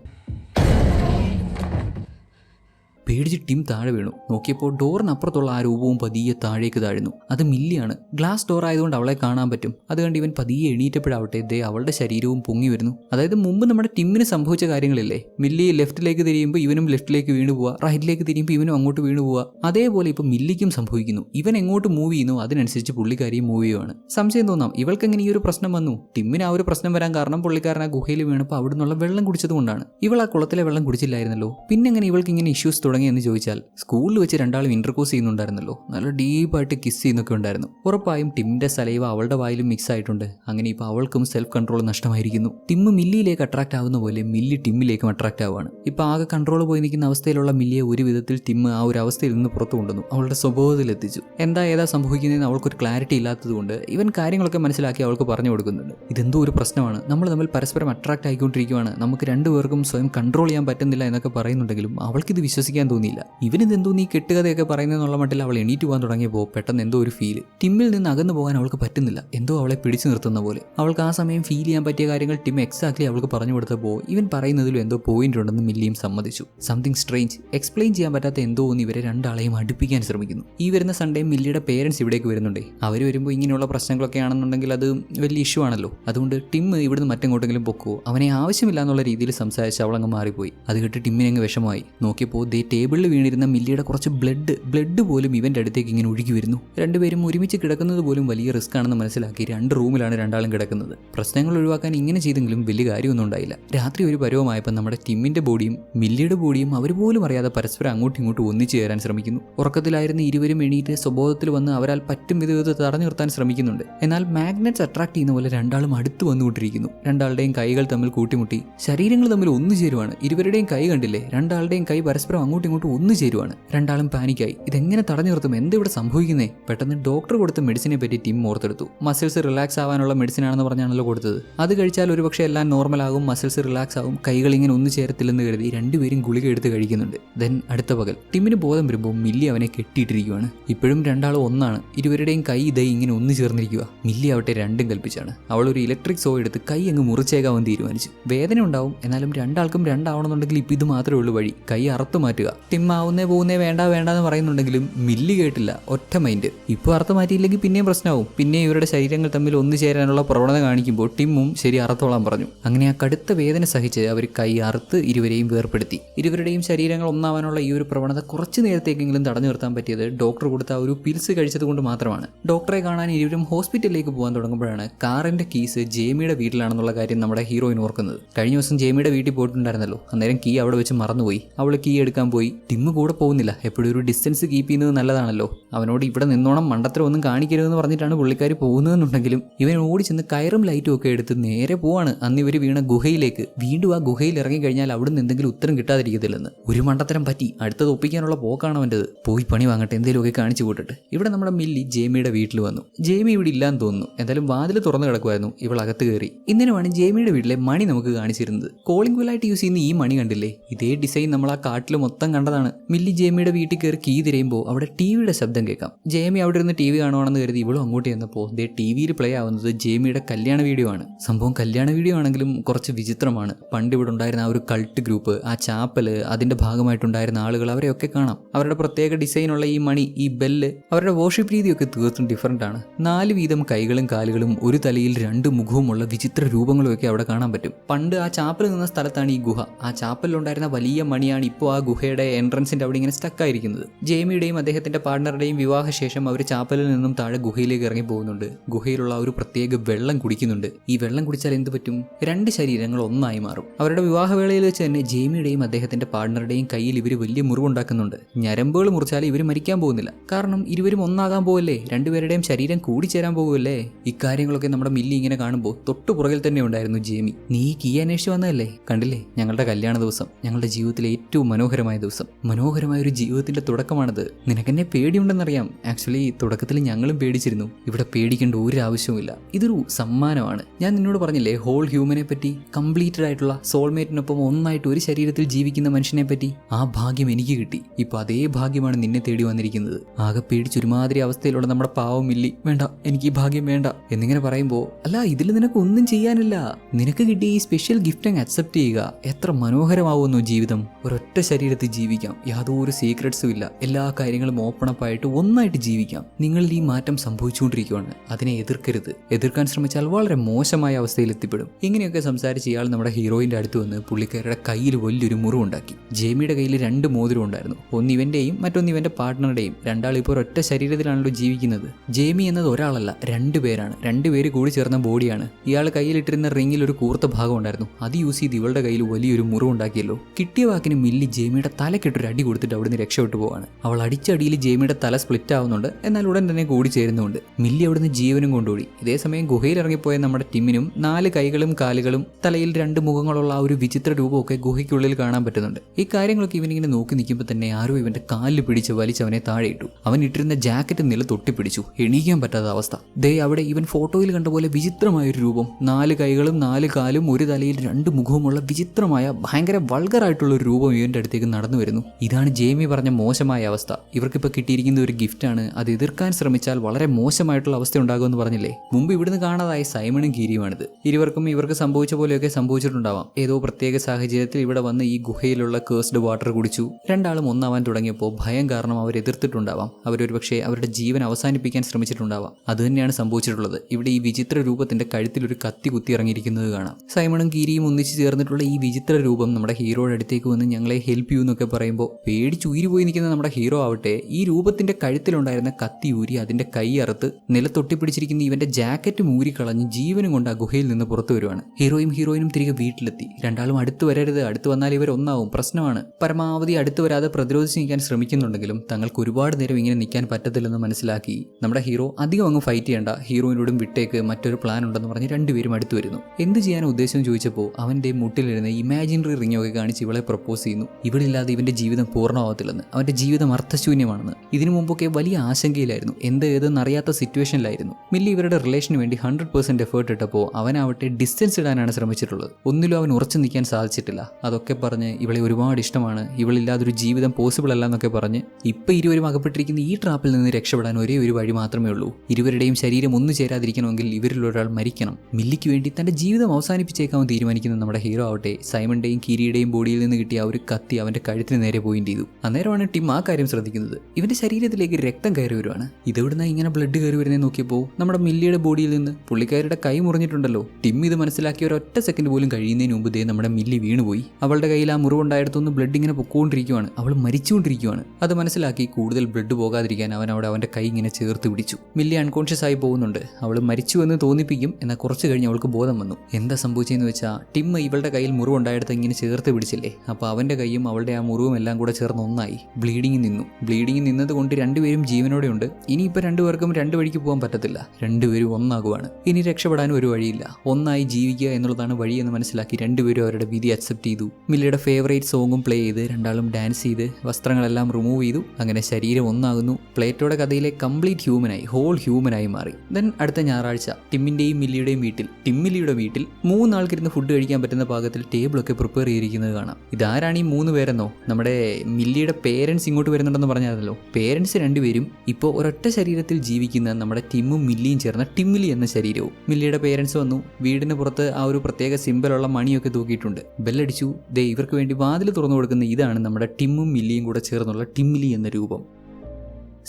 A: പേടിച്ച് ടിം താഴെ വീണു. നോക്കിയപ്പോൾ ഡോറിനപ്പുറത്തുള്ള ആ രൂപവും പതിയെ താഴേക്ക് താഴ്ന്നു. അത് മില്ലിയാണ്. ഗ്ലാസ് ഡോർ ആയതുകൊണ്ട് അവളെ കാണാൻ പറ്റും. അത് കണ്ട് ഇവൻ പതിയെ എണീറ്റപ്പോഴാവട്ടെ ദേ അവളുടെ ശരീരവും പൊങ്ങി വരുന്നു. അതായത് മുമ്പ് നമ്മുടെ ടിമ്മിന് സംഭവിച്ച കാര്യങ്ങളില്ലേ? മില്ലി ലെഫ്റ്റിലേക്ക് തിരിയുമ്പോൾ ഇവനും ലെഫ്റ്റിലേക്ക് വീണു പോവുക റൈറ്റിലേക്ക് തിരിയുമ്പോൾ ഇവനും അങ്ങോട്ട് വീണു പോവുക അതേപോലെ ഇപ്പോൾ മില്ലിക്കും സംഭവിക്കുന്നു. ഇവൻ എങ്ങോട്ട് മൂവ് ചെയ്യുന്നു അതിനനുസരിച്ച് പുള്ളിക്കാരിയും മൂവ് ചെയ്യുവാണ്. സംശയം തോന്നാം. ഇവൾക്ക് എങ്ങനെ ഈ ഒരു പ്രശ്നം വന്നു? ടിമ്മിന് ആ ഒരു പ്രശ്നം വരാൻ കാരണം പുള്ളിക്കാരൻ ആ ഗുഹയിൽ വീണപ്പോൾ അവിടുന്നുള്ള വെള്ളം കുടിച്ചതുകൊണ്ടാണ്. ഇവൾ ആ കുളത്തിലെ വെള്ളം കുടിച്ചില്ലായിരുന്നല്ലോ. പിന്നെ എങ്ങനെ ഇവൾക്ക് ഇങ്ങനെ ഇഷ്യൂസ് തുടങ്ങി? എന്ന് ചോദിച്ചാൽ സ്കൂളിൽ വെച്ച് രണ്ടാളും ഇന്റർകോസ് ചെയ്യുന്നുണ്ടായിരുന്നല്ലോ. നല്ല ഡീപ്പായിട്ട് കിസ് ചെയ്യുന്നൊക്കെ ഉണ്ടായിരുന്നു. ഉറപ്പായും ടിമിന്റെ സലൈവ അവളുടെ വായിലും മിക്സ് ആയിട്ടുണ്ട്. അങ്ങനെ ഇപ്പോൾ അവൾക്കും സെൽഫ് കൺട്രോൾ നഷ്ടമായിരിക്കുന്നു. ടിമ്മ് മില്ലിയിലേക്ക് അട്രാക്ട് ആവുന്ന പോലെ മില്ലി ടിമ്മിലേക്കും അട്രാക്ട് ആവുകയാണ് ഇപ്പോൾ ആകെ കൺട്രോൾ പോയി നിൽക്കുന്ന അവസ്ഥയിലുള്ള മില്ലിയെ ഒരു വിധത്തിൽ ടിമ്മ് ആ ഒരു അവസ്ഥയിൽ നിന്ന് പുറത്തു കൊണ്ടുവന്നു. അവളുടെ സ്വഭാവത്തിൽ എത്തിച്ചു. എന്താ ഏതാ സംഭവിക്കുന്നതെന്ന് അവൾക്കൊരു ക്ലാരിറ്റി ഇല്ലാത്തതുകൊണ്ട് ഇവൻ കാര്യങ്ങളൊക്കെ മനസ്സിലാക്കി അവൾക്ക് പറഞ്ഞു കൊടുക്കുന്നുണ്ട്. ഇതെന്തോ ഒരു പ്രശ്നമാണ്. നമ്മൾ തമ്മിൽ പരസ്പരം അട്രാക്ട് ആയിക്കൊണ്ടിരിക്കുകയാണ് നമുക്ക് രണ്ടുപേർക്കും സ്വയം കൺട്രോൾ ചെയ്യാൻ പറ്റുന്നില്ല എന്നൊക്കെ പറയുന്നുണ്ടെങ്കിലും അവൾക്കിത് വിശ്വസിക്കാൻ അറിയാൻ തോന്നിയില്ല. ഇവനിത് എന്തോ നീ കെട്ടുകഥയൊക്കെ പറയുന്നതെന്നുള്ള മട്ടിൽ അവൾ എണീറ്റ് പോകാൻ തുടങ്ങിയപ്പോൾ പെട്ടെന്ന് എന്തോ ഒരു ഫീൽ ടിമ്മിൽ നിന്ന് അകന്നു പോകാൻ അവൾക്ക് പറ്റുന്നില്ല. എന്തോ അവളെ പിടിച്ചു നിർത്തുന്ന പോലെ. അവൾക്ക് ആ സമയം ഫീൽ ചെയ്യാൻ പറ്റിയ കാര്യങ്ങൾ ടിം എക്സാക്ട്ലി അവൾക്ക് പറഞ്ഞു കൊടുത്തപ്പോൾ ഇവൻ പറയുന്നതിലും എന്തോ പോയിന്റ് ഉണ്ടെന്ന് മില്ലിയും സമ്മതിച്ചു. സംതിങ് സ്ട്രേഞ്ച് എക്സ്പ്ലെയിൻ ചെയ്യാൻ പറ്റാത്ത എന്തോ ഒന്ന് ഇവരെ രണ്ടാളെയും അടുപ്പിക്കാൻ ശ്രമിക്കുന്നു. ഈ വരുന്ന സൺഡേ മില്ലിയുടെ പേരൻസ് ഇവിടേക്ക് വരുന്നുണ്ടേ. അവർ വരുമ്പോൾ ഇങ്ങനെയുള്ള പ്രശ്നങ്ങളൊക്കെ ആണെന്നുണ്ടെങ്കിൽ അത് വലിയ ഇഷ്യൂ ആണല്ലോ. അതുകൊണ്ട് ടിം ഇവിടുന്ന് മറ്റെങ്ങോട്ടെങ്കിലും പൊക്കോ അവനെ ആവശ്യമില്ല എന്നുള്ള രീതിയിൽ സംസാരിച്ച് അവളങ്ങ് മാറിപ്പോയി. അത് കേട്ട് ടിമ്മിനെ അങ്ങ് വിഷമമായി. നോക്കിയപ്പോൾ ദേ ടേബിളിൽ വീണിരുന്ന മില്ലിയുടെ കുറച്ച് ബ്ലഡ് ബ്ലഡ് പോലും ഇവന്റെ അടുത്തേക്ക് ഇങ്ങനെ ഒഴുകി വരുന്നു. രണ്ടുപേരും ഒരുമിച്ച് കിടക്കുന്നത് പോലും വലിയ റിസ്ക് ആണെന്ന് മനസ്സിലാക്കി രണ്ട് റൂമിലാണ് രണ്ടാളും കിടക്കുന്നത്. പ്രശ്നങ്ങൾ ഒഴിവാക്കാൻ ഇങ്ങനെ ചെയ്തെങ്കിലും വലിയ കാര്യമൊന്നും ഉണ്ടായില്ല. രാത്രി ഒരു പരവമായപ്പോൾ നമ്മുടെ ടിമ്മിന്റെ ബോഡിയും മില്ലിയുടെ ബോഡിയും അവർ പോലും അറിയാതെ പരസ്പരം അങ്ങോട്ടും ഇങ്ങോട്ടും ഒന്നിച്ചു ചേരാൻ ശ്രമിക്കുന്നു. ഉറക്കത്തിലായിരുന്ന ഇരുവരും എണീറ്റ് സ്വബോധത്തിൽ വന്ന് അവരാൽ പറ്റും വിധവിധ തടഞ്ഞു നിർത്താൻ ശ്രമിക്കുന്നുണ്ട്. എന്നാൽ മാഗ്നറ്റ്സ് അട്രാക്ട് ചെയ്യുന്ന പോലെ രണ്ടാളും അടുത്ത് വന്നുകൊണ്ടിരിക്കുന്നു. രണ്ടാളുടെയും കൈകൾ തമ്മിൽ കൂട്ടിമുട്ടി. ശരീരങ്ങൾ തമ്മിൽ ഒന്നു ചേരുവാണ്. ഇരുവരുടെയും കൈ കണ്ടില്ലേ? രണ്ടാളുടെയും കൈ പരസ്പരം അങ്ങോട്ടും ഇങ്ങോട്ടും ഒന്നു ചേരുവാണ്. രണ്ടാളും പാനിക്കായി. ഇതെങ്ങനെ തടഞ്ഞു നിർത്തും? എന്താ ഇവിടെ സംഭവിക്കുന്നേ? പെട്ടെന്ന് ഡോക്ടർ കൊടുത്ത മെഡിസിനെ പറ്റി ടീം ഓർത്തെടുത്തു. മസിൽസ് റിലാക്സ് ആവാനുള്ള മെഡിസിൻ ആണെന്ന് പറഞ്ഞാണല്ലോ കൊടുത്തത്. അത് കഴിച്ചാൽ ഒരുപക്ഷെ എല്ലാം നോർമൽ ആകും മസിൽസ് റിലാക്സ് ആകും കൈകൾ ഇങ്ങനെ ഒന്നു ചേരത്തില്ലെന്ന് കരുതി രണ്ടുപേരും ഗുളിക എടുത്ത് കഴിക്കുന്നുണ്ട്. ദെൻ അടുത്ത പകൽ. ടിമ്മിന് ബോധം വരുമ്പോൾ മില്ലി അവനെ കെട്ടിയിട്ടിരിക്കുകയാണ് ഇപ്പോഴും രണ്ടാളും ഒന്നാണ്. ഇരുവരുടെയും കൈ ഇതേ ഇങ്ങനെ ഒന്നു ചേർന്നിരിക്കുക. മില്ലി ആവട്ടെ രണ്ടും കൽപ്പിച്ചാണ്. അവൾ ഒരു ഇലക്ട്രിക് സോ എടുത്ത് കൈ അങ്ങ് മുറിച്ചേക്കാവാൻ തീരുമാനിച്ചു. വേദന ഉണ്ടാവും എന്നാലും രണ്ടാൾക്കും രണ്ടാവണമെന്നുണ്ടെങ്കിൽ ഇപ്പം ഇത് മാത്രമേ ഉള്ളൂ വഴി. കൈ അറുത്തു മാറ്റുക. ആവുന്നേ പോകുന്നേ വേണ്ട വേണ്ട എന്ന് പറയുന്നുണ്ടെങ്കിലും മില്ലി കേട്ടില്ല ഒറ്റ മൈൻഡ് ഇപ്പോൾ അർത്ഥം മാറ്റിയില്ലെങ്കിൽ പിന്നെയും പ്രശ്നമാവും. പിന്നെ ഇവരുടെ ശരീരങ്ങൾ തമ്മിൽ ഒന്നു ചേരാനുള്ള പ്രവണത കാണിക്കുമ്പോൾ ടിമ്മും ശരി അറുത്തോളാൻ പറഞ്ഞു. അങ്ങനെ ആ കടുത്ത വേദന സഹിച്ച് അവർ കൈ അറുത്ത് ഇരുവരെയും വേർപ്പെടുത്തി. ഇരുവരുടെയും ശരീരങ്ങൾ ഒന്നാവാനുള്ള ഈ ഒരു പ്രവണത കുറച്ച് നേരത്തേക്കെങ്കിലും തടഞ്ഞു നിർത്താൻ പറ്റിയത് ഡോക്ടർ കൊടുത്ത ഒരു പിൽസ് കഴിച്ചത് കൊണ്ട് മാത്രമാണ്. ഡോക്ടറെ കാണാൻ ഇരുവരും ഹോസ്പിറ്റലിലേക്ക് പോകാൻ തുടങ്ങുമ്പോഴാണ് കാറിന്റെ കീസ് ജേമിയുടെ വീട്ടിലാണെന്നുള്ള കാര്യം നമ്മുടെ ഹീറോയിൻ ഓർക്കുന്നത്. കഴിഞ്ഞ ദിവസം ജേമിയുടെ വീട്ടിൽ പോയിട്ടുണ്ടായിരുന്നല്ലോ. അന്നേരം കീ അവിടെ വെച്ച് മറന്നുപോയി. അവൾ കീ എടുക്കാൻ പോയി. ടിമ്മ് കൂടെ പോകുന്നില്ല. എപ്പോഴും ഒരു ഡിസ്റ്റൻസ് കീപ്പ് ചെയ്യുന്നത് നല്ലതാണല്ലോ. അവനോട് ഇവിടെ നിന്നോണം മണ്ടത്തരം ഒന്നും കാണിക്കരുതെന്ന് പറഞ്ഞിട്ടാണ് പുള്ളിക്കാർ പോകുന്നതെന്നുണ്ടെങ്കിലും ഇവൻ ഓടി ചെന്ന് കയറും ലൈറ്റും ഒക്കെ എടുത്ത് നേരെ പോവാണ്. അന്ന് ഇവർ വീണ ഗുഹയിലേക്ക്. വീണ്ടും ആ ഗുഹയിൽ ഇറങ്ങി കഴിഞ്ഞാൽ അവിടെ നിന്ന് എന്തെങ്കിലും ഉത്തരം കിട്ടാതിരിക്കത്തില്ലെന്ന്. ഒരു മണ്ടത്തരം പറ്റി. അടുത്തത് ഒപ്പിക്കാനുള്ള പോക്കാണ് അവന്റെത്. പോയി പണി വാങ്ങട്ടെ എന്തെങ്കിലുമൊക്കെ കാണിച്ചു കൂട്ടിട്ട്. ഇവിടെ നമ്മുടെ മില്ലി ജേമിയുടെ വീട്ടിൽ വന്നു. ജേമി ഇവിടെ ഇല്ലാന്ന് തോന്നുന്നു. എന്തായാലും വാതിൽ തുറന്നു കിടക്കുമായിരുന്നു ഇവൾ അകത്ത് കയറി. ഇന്നലെയാണ് ജേമിയുടെ വീട്ടിലെ മണി നമുക്ക് കാണിച്ചിരുന്നത്. കോളിംഗ് ബെല്ലായിട്ട് യൂസ് ചെയ്യുന്ന ഈ മണി കണ്ടില്ലേ? ഇതേ ഡിസൈൻ നമ്മൾ ആ കാട്ടിൽ മൊത്തം കണ്ടതാണ്. മില്ലി ജേമിയുടെ വീട്ടിൽ കയറി കീ തിരയുമ്പോൾ അവിടെ ടി വിയുടെ ശബ്ദം കേൾക്കാം. ജേമി അവിടെ ഇരുന്ന് ടി വി കാണുവാണെന്ന് കരുതി ഇവളും അങ്ങോട്ട് ചെന്നപ്പോൾ ദേ ടി വിയിൽ പ്ലേ ആവുന്നത് ജേമിയുടെ കല്യാണ വീഡിയോ ആണ്. സംഭവം കല്യാണ വീഡിയോ ആണെങ്കിലും കുറച്ച് വിചിത്രമാണ്. പണ്ട് ഇവിടെ ഉണ്ടായിരുന്ന ആ ഒരു കൾട്ട് ഗ്രൂപ്പ് ആ ചാപ്പൽ അതിന്റെ ഭാഗമായിട്ടുണ്ടായിരുന്ന ആളുകൾ അവരെയൊക്കെ കാണാം. അവരുടെ പ്രത്യേക ഡിസൈനുള്ള ഈ മണി ഈ ബെല്ല് അവരുടെ വോർഷിപ്പ് രീതിയൊക്കെ തീർത്തും ഡിഫറന്റ് ആണ്. നാല് വീതം കൈകളും കാലുകളും ഒരു തലയിൽ രണ്ട് മുഖവുമുള്ള വിചിത്ര രൂപങ്ങളും ഒക്കെ അവിടെ കാണാൻ പറ്റും. പണ്ട് ആ ചാപ്പൽ നിന്ന സ്ഥലത്താണ് ഈ ഗുഹ. ആ ചാപ്പലിലുണ്ടായിരുന്ന വലിയ മണിയാണ് ഇപ്പോൾ ആ ഗുഹയുടെ എൻട്രൻസിന്റെ അവിടെ ഇങ്ങനെ സ്റ്റക്കായിരിക്കുന്നത് ജേമിയുടെയും അദ്ദേഹത്തിന്റെ പാർട്ണറുടെയും വിവാഹശേഷം അവർ ചാപ്പലിൽ നിന്നും താഴെ ഗുഹയിലേക്ക് ഇറങ്ങി പോകുന്നുണ്ട്. ഗുഹയിലുള്ള ഒരു പ്രത്യേക വെള്ളം കുടിക്കുന്നുണ്ട്. ഈ വെള്ളം കുടിച്ചാൽ എന്ത് പറ്റും? രണ്ട് ശരീരങ്ങൾ ഒന്നായി മാറും. അവരുടെ വിവാഹവേളയിൽ വെച്ച് തന്നെ ജേമിയുടെയും അദ്ദേഹത്തിന്റെ പാർട്ണറുടെയും കയ്യിൽ ഇവർ വലിയ മുറിവുണ്ടാക്കുന്നുണ്ട്. ഞരമ്പുകൾ മുറിച്ചാൽ ഇവർ മരിക്കാൻ പോകുന്നില്ല. കാരണം ഇരുവരും ഒന്നാകാൻ പോവല്ലേ? രണ്ടുപേരുടെയും ശരീരം കൂടിച്ചേരാൻ പോകുമല്ലേ ഇക്കാര്യങ്ങളൊക്കെ നമ്മുടെ മില്ലി ഇങ്ങനെ കാണുമ്പോൾ തൊട്ടു പുറകിൽ തന്നെ ഉണ്ടായിരുന്നു ജേമി നീ കീ അന്വേഷിച്ച് വന്നതല്ലേ? കണ്ടില്ലേ? ഞങ്ങളുടെ കല്യാണ ദിവസം. ഞങ്ങളുടെ ജീവിതത്തിലെ ഏറ്റവും മനോഹരമായ ദിവസം. മനോഹരമായ ഒരു ജീവിതത്തിന്റെ തുടക്കമാണത്. നിനക്കെന്നെ പേടിയുണ്ടെന്നറിയാം. ആക്ച്വലി തുടക്കത്തിൽ ഞങ്ങളും പേടിച്ചിരുന്നു. ഇവിടെ പേടിക്കേണ്ട ഒരു ആവശ്യവുമില്ല. ഇതൊരു സമ്മാനമാണ്. ഞാൻ നിന്നോട് പറഞ്ഞില്ലേ ഹോൾ ഹ്യൂമനെ പറ്റി കംപ്ലീറ്റഡ് ആയിട്ടുള്ള സോൾമേറ്റിനൊപ്പം ഒന്നായിട്ട് ഒരു ശരീരത്തിൽ ജീവിക്കുന്ന മനുഷ്യനെ പറ്റി? ആ ഭാഗ്യം എനിക്ക് കിട്ടി. ഇപ്പൊ അതേ ഭാഗ്യമാണ് നിന്നെ തേടി വന്നിരിക്കുന്നത്. ആകെ പേടിച്ചൊരുമാതിരി അവസ്ഥയിലുള്ള നമ്മുടെ പാവം ഇല്ലി വേണ്ട എനിക്ക് ഈ ഭാഗ്യം വേണ്ട. എന്നിങ്ങനെ പറയുമ്പോ അല്ല ഇതിൽ നിനക്ക് ഒന്നും ചെയ്യാനില്ല. നിനക്ക് കിട്ടിയ ഈ സ്പെഷ്യൽ ഗിഫ്റ്റ് അങ്ങ് അക്സെപ്റ്റ് ചെയ്യുക. എത്ര മനോഹരമാവുന്നു ജീവിതം. ഒരൊറ്റ ശരീരത്തിൽ ജീവിക്കാം. യാതൊരു സീക്രട്സും ഇല്ല. എല്ലാ കാര്യങ്ങളും ഓപ്പൺ അപ്പ് ആയിട്ട് ഒന്നായിട്ട് ജീവിക്കാം. നിങ്ങളിൽ ഈ മാറ്റം സംഭവിച്ചുകൊണ്ടിരിക്കുകയാണ്. അതിനെ എതിർക്കരുത്. എതിർക്കാൻ ശ്രമിച്ചാൽ വളരെ മോശമായ അവസ്ഥയിൽ എത്തിപ്പെടും. ഇങ്ങനെയൊക്കെ സംസാരിച്ച് ഇയാൾ നമ്മുടെ ഹീറോയിന്റെ അടുത്ത് വന്ന് പുള്ളിക്കാരുടെ കയ്യിൽ വലിയൊരു മുറിവുണ്ടാക്കി ജേമിയുടെ കയ്യിൽ രണ്ട് മോതിരം ഉണ്ടായിരുന്നു. ഒന്ന് ഇവന്റെയും മറ്റൊന്ന് ഇവന്റെ പാർട്ട്ണറുടെയും രണ്ടാൾ ഇപ്പോൾ ഒറ്റ ശരീരത്തിലാണല്ലോ ജീവിക്കുന്നത്. ജേമി എന്നത് ഒരാളല്ല രണ്ടു പേരാണ്. രണ്ടുപേര് കൂടി ചേർന്ന ബോഡിയാണ്. ഇയാൾ കയ്യിലിട്ടിരുന്ന റിങ്ങിൽ ഒരു കൂർത്ത ഭാഗം ഉണ്ടായിരുന്നു. അത് യൂസ് ചെയ്ത് ഇവളുടെ കയ്യിൽ വലിയൊരു മുറിവുണ്ടാക്കിയല്ലോ കിട്ടിയ വാക്കിന് മില്ലി ജേമിയുടെ തലക്കെട്ടൊരു അടി കൊടുത്തിട്ട് അവിടുന്ന് രക്ഷപ്പെട്ടു പോവാണ്. അവൾ അടിച്ചടിയിൽ ജേമിയുടെ തല സ്പ്ലിറ്റ് ആവുന്നുണ്ട്. എന്നാൽ ഉടൻ തന്നെ കൂടി ചേരുന്നുണ്ട്. മില്ലി അവിടുന്ന് ജീവനും കൊണ്ടോടി ഇതേസമയം ഗുഹയിൽ ഇറങ്ങിപ്പോയ നമ്മുടെ ടിമ്മിനും നാല് കൈകളും കാലുകളും തലയിൽ രണ്ട് മുഖങ്ങളുള്ള ആ ഒരു വിചിത്ര രൂപമൊക്കെ ഗുഹയ്ക്കുള്ളിൽ കാണാൻ പറ്റുന്നുണ്ട്. ഈ കാര്യങ്ങളൊക്കെ ഇവനിങ്ങനെ നോക്കി നിൽക്കുമ്പോൾ തന്നെ ആരോ ഇവന്റെ കാലിൽ പിടിച്ച് വലിച്ച് അവനെ താഴെ ഇട്ടു. അവൻ ഇട്ടിരുന്ന ജാക്കറ്റ് നില തൊട്ടിപ്പിടിച്ചു. എണീക്കാൻ പറ്റാത്ത അവസ്ഥ. ദേ അവിടെ ഇവൻ ഫോട്ടോയിൽ കണ്ട പോലെ വിചിത്രമായ ഒരു രൂപം. നാല് കൈകളും നാല് കാലും ഒരു തലയിൽ രണ്ട് മുഖവുമുള്ള വിചിത്രമായ ഭയങ്കര വൾഗറായിട്ടുള്ള ഒരു രൂപം ഇവന്റെ അടുത്തേക്ക് നടന്നു കടന്നു വരുന്നു ഇതാണ് ജേമി പറഞ്ഞ മോശമായ അവസ്ഥ. ഇവർക്കിപ്പോൾ കിട്ടിയിരിക്കുന്ന ഒരു ഗിഫ്റ്റാണ് അത് എതിർക്കാൻ ശ്രമിച്ചാൽ വളരെ മോശമായിട്ടുള്ള അവസ്ഥ ഉണ്ടാകുമെന്ന് പറഞ്ഞില്ലേ? മുമ്പ് ഇവിടുന്ന് കാണാതായ സൈമണും ഗീരിയുമാണിത്. ഇരുവർക്കും ഇവർക്ക് സംഭവിച്ച പോലെയൊക്കെ സംഭവിച്ചിട്ടുണ്ടാവാം. ഏതോ പ്രത്യേക സാഹചര്യത്തിൽ ഇവിടെ വന്ന് ഈ ഗുഹയിലുള്ള കേഴ്സ്ഡ് വാട്ടർ കുടിച്ചു. രണ്ടാളും ഒന്നാവാൻ തുടങ്ങിയപ്പോൾ ഭയം കാരണം അവർ എതിർത്തിട്ടുണ്ടാവാം. അവരൊരു പക്ഷേ അവരുടെ ജീവൻ അവസാനിപ്പിക്കാൻ ശ്രമിച്ചിട്ടുണ്ടാവാം. അതുതന്നെയാണ് സംഭവിച്ചിട്ടുള്ളത്. ഇവിടെ ഈ വിചിത്ര രൂപത്തിന്റെ കഴുത്തിൽ ഒരു കത്തി കുത്തി ഇറങ്ങിയിരിക്കുന്നത് കാണാം. സൈമണും ഗീരിയും ഒന്നിച്ച് ചേർന്നിട്ടുള്ള ഈ വിചിത്ര രൂപം നമ്മുടെ ഹീറോയുടെ അടുത്തേക്ക് വന്ന് ഞങ്ങളെ ഹെൽപ്പ് ചെയ്യൂ എന്നൊക്കെ പറയുമ്പോൾ പേടിച്ച് ഊരി പോയി നിൽക്കുന്ന നമ്മുടെ ഹീറോ ആവട്ടെ ഈ രൂപത്തിന്റെ കഴുത്തിലുണ്ടായിരുന്ന കത്തി ഊരി അതിന്റെ കൈ അറുത്ത് നിലത്തൊട്ടിപ്പിടിച്ചിരിക്കുന്ന ഇവന്റെ ജാക്കറ്റ് മൂരിക്കളഞ്ഞ് ജീവനും കൊണ്ട് ആ ഗുഹയിൽ നിന്ന് പുറത്തു വരുവാണ്. ഹീറോയും ഹീറോയിനും തിരികെ വീട്ടിലെത്തി. രണ്ടാളും അടുത്ത് വരരുത് അടുത്ത് വന്നാൽ ഇവർ ഒന്നാവും പ്രശ്നമാണ്. പരമാവധി അടുത്ത് വരാതെ പ്രതിരോധിച്ച് നിൽക്കാൻ ശ്രമിക്കുന്നുണ്ടെങ്കിലും തങ്ങൾക്ക് ഒരുപാട് നേരം ഇങ്ങനെ നിൽക്കാൻ പറ്റത്തില്ലെന്ന് മനസ്സിലാക്കി നമ്മുടെ ഹീറോ അധികം അങ്ങ് ഫൈറ്റ് ചെയ്യേണ്ട ഹീറോയിനോടും വിട്ടേക്ക് മറ്റൊരു പ്ലാൻ ഉണ്ടെന്ന് പറഞ്ഞ് രണ്ടുപേരും അടുത്ത് വരുന്നു. എന്ത് ചെയ്യാൻ ഉദ്ദേശം ചോദിച്ചപ്പോൾ അവന്റെ മുട്ടിലിരുന്ന് ഇമാജിനറി റിംഗ് ഒക്കെ കാണിച്ച് ഇവളെ പ്രപ്പോസ് ചെയ്യുന്നു. ഇവളില്ലാതെ ഇവന്റെ ജീവിതം പൂർണമാകത്തില്ലെന്ന്. അവന്റെ ജീവിതം അർത്ഥശൂന്യമാണെന്ന്. ഇതിനു മുമ്പൊക്കെ വലിയ ആശങ്കയിലായിരുന്നു. എന്ത് ഏതെന്ന് അറിയാത്ത സിറ്റുവേഷനിലായിരുന്നു. മില്ലി ഇവരുടെ റിലേഷന് വേണ്ടി ഹൺഡ്രഡ് പെർസെന്റ് എഫേർട്ട് ഇട്ടപ്പോൾ അവനാവട്ടെ ഡിസ്റ്റൻസ് ഇടാനാണ് ശ്രമിച്ചിട്ടുള്ളത്. ഒന്നിലും അവൻ ഉറച്ചു നിൽക്കാൻ സാധിച്ചിട്ടില്ല. അതൊക്കെ പറഞ്ഞ് ഇവളെ ഒരുപാട് ഇഷ്ടമാണ്. ഇവളില്ലാതൊരു ജീവിതം പോസിബിൾ അല്ല എന്നൊക്കെ പറഞ്ഞ് ഇപ്പം ഇരുവരും അകപ്പെട്ടിരിക്കുന്ന ഈ ട്രാപ്പിൽ നിന്ന് രക്ഷപ്പെടാൻ ഒരേ ഒരു വഴി മാത്രമേ ഉള്ളൂ. ഇരുവരുടെയും ശരീരം ഒന്നു ചേരാതിരിക്കണമെങ്കിൽ ഇവരിൽ ഒരാൾ മരിക്കണം. മില്ലിക്ക് വേണ്ടി തന്റെ ജീവിതം അവസാനിപ്പിച്ചേക്കാൻ തീരുമാനിക്കുന്ന നമ്മുടെ ഹീറോ ആവട്ടെ. സൈമന്റെയും കിരിയുടെയും ബോഡിയിൽ നിന്ന് കിട്ടിയ ആ ഒരു കത്തി അവന്റെ കഴുത്തിന് നേരെ പോയിന്റ് ചെയ്തു? അന്നേരമാണ് ടിം ആ കാര്യം ശ്രദ്ധിക്കുന്നത്. ഇവന്റെ ശരീരത്തിലേക്ക് രക്തം കയറി വരുവാണ്. ഇതെവിടുന്ന ഇങ്ങനെ ബ്ലഡ് കയറി വരുന്നേ നോക്കിയപ്പോൾ നമ്മുടെ മില്ലിയുടെ ബോഡിയിൽ നിന്ന് പുള്ളിക്കാരുടെ കൈ മുറിഞ്ഞിട്ടുണ്ടല്ലോ. ടിം ഇത് മനസ്സിലാക്കി ഒറ്റ സെക്കൻഡ് പോലും കഴിയുന്നതിന് മുമ്പ് ദേ നമ്മുടെ മില്ലി വീണുപോയി അവളുടെ കയ്യിൽ ആ മുറിവുണ്ടായിടത്തുനിന്ന് ബ്ലഡ് ഇങ്ങനെ പൊക്കോണ്ടിരിക്കുവാണ്. അവൾ മരിച്ചുകൊണ്ടിരിക്കുവാണ്. അത് മനസ്സിലാക്കി കൂടുതൽ ബ്ലഡ് പോകാതിരിക്കാൻ അവൻ അവിടെ അവന്റെ കൈ ഇങ്ങനെ ചേർത്ത് പിടിച്ചു. മില്ലി അൺകോൺഷ്യസ് ആയി പോകുന്നുണ്ട്. അവൾ മരിച്ചു എന്ന് തോന്നിപ്പിക്കും. എന്നാൽ കുറച്ച് കഴിഞ്ഞ് അവൾക്ക് ബോധം വന്നു. എന്താ സംഭവിച്ചതെന്ന് വെച്ചാൽ ടിം ഇവളുടെ കയ്യിൽ മുറിവുണ്ടായിടത്ത് ഇങ്ങനെ ചേർത്ത് പിടിച്ചില്ലേ? അപ്പോൾ അവന്റെ കൈയും അവളുടെ ആ മുറിവും എല്ലാം കൂടെ ചേർന്ന് ഒന്നായി. ബ്ലീഡിങ് നിന്നു. ബ്ലീഡിങ് നിന്നത് കൊണ്ട് രണ്ടുപേരും ജീവനോടെ ഉണ്ട് ഇനിയിപ്പോൾ രണ്ടുപേർക്കും രണ്ടു വഴിക്ക് പോകാൻ പറ്റത്തില്ല. രണ്ടുപേരും ഒന്നാകുവാണ്. ഇനി രക്ഷപ്പെടാനും ഒരു വഴിയില്ല. ഒന്നായി ജീവിക്കുക എന്നുള്ളതാണ് വഴി എന്ന് മനസ്സിലാക്കി രണ്ടുപേരും അവരുടെ വിധി അക്സെപ്റ്റ് ചെയ്തു. മില്ലയുടെ ഫേവറേറ്റ് സോങ്ങും പ്ലേ ചെയ്ത് രണ്ടാളും ഡാൻസ് ചെയ്ത് വസ്ത്രങ്ങളെല്ലാം റിമൂവ് ചെയ്തു. അങ്ങനെ ശരീരം ഒന്നാകുന്നു. പ്ലേറ്റോയുടെ കഥയിലെ കംപ്ലീറ്റ് ഹ്യൂമനായി ഹോൾ ഹ്യൂമനായി മാറി. ദെൻ അടുത്ത ഞായറാഴ്ച ടിമ്മിന്റെയും മില്ലിയുടെയും വീട്ടിൽ ടിമ്മിലിയുടെ വീട്ടിൽ മൂന്നാൾക്കിരുന്ന് ഫുഡ് കഴിക്കാൻ പറ്റുന്ന പാകത്തിൽ ടേബിളൊക്കെ പ്രിപ്പയർ ചെയ്തിരിക്കുന്നത് കാണാം. ഇതാരാണ് ഈ മൂന്ന് പേരെന്നോ? നമ്മുടെ മില്ലിയുടെ പേരൻസ് ഇങ്ങോട്ട് വരുന്നുണ്ടെന്ന് പറഞ്ഞാലോ പേരൻസ് രണ്ടുപേരും ഇപ്പോൾ ഒരൊറ്റ ശരീരത്തിൽ ജീവിക്കുന്ന നമ്മുടെ ടിമ്മും മില്ലിയും ചേർന്ന ടിമ്മിലി എന്ന ശരീരവും. മില്ലിയുടെ പേരൻസ് വന്നു. വീടിന് പുറത്ത് ആ ഒരു പ്രത്യേക സിമ്പലുള്ള മണിയൊക്കെ തൂക്കിയിട്ടുണ്ട്. ബെല്ലടിച്ചു. ദേ ഇവർക്ക് വേണ്ടി വാതിൽ തുറന്നു കൊടുക്കുന്ന ഇതാണ് നമ്മുടെ ടിമ്മും മില്ലിയും കൂടെ ചേർന്നുള്ള ടിമ്മിലി എന്ന രൂപം.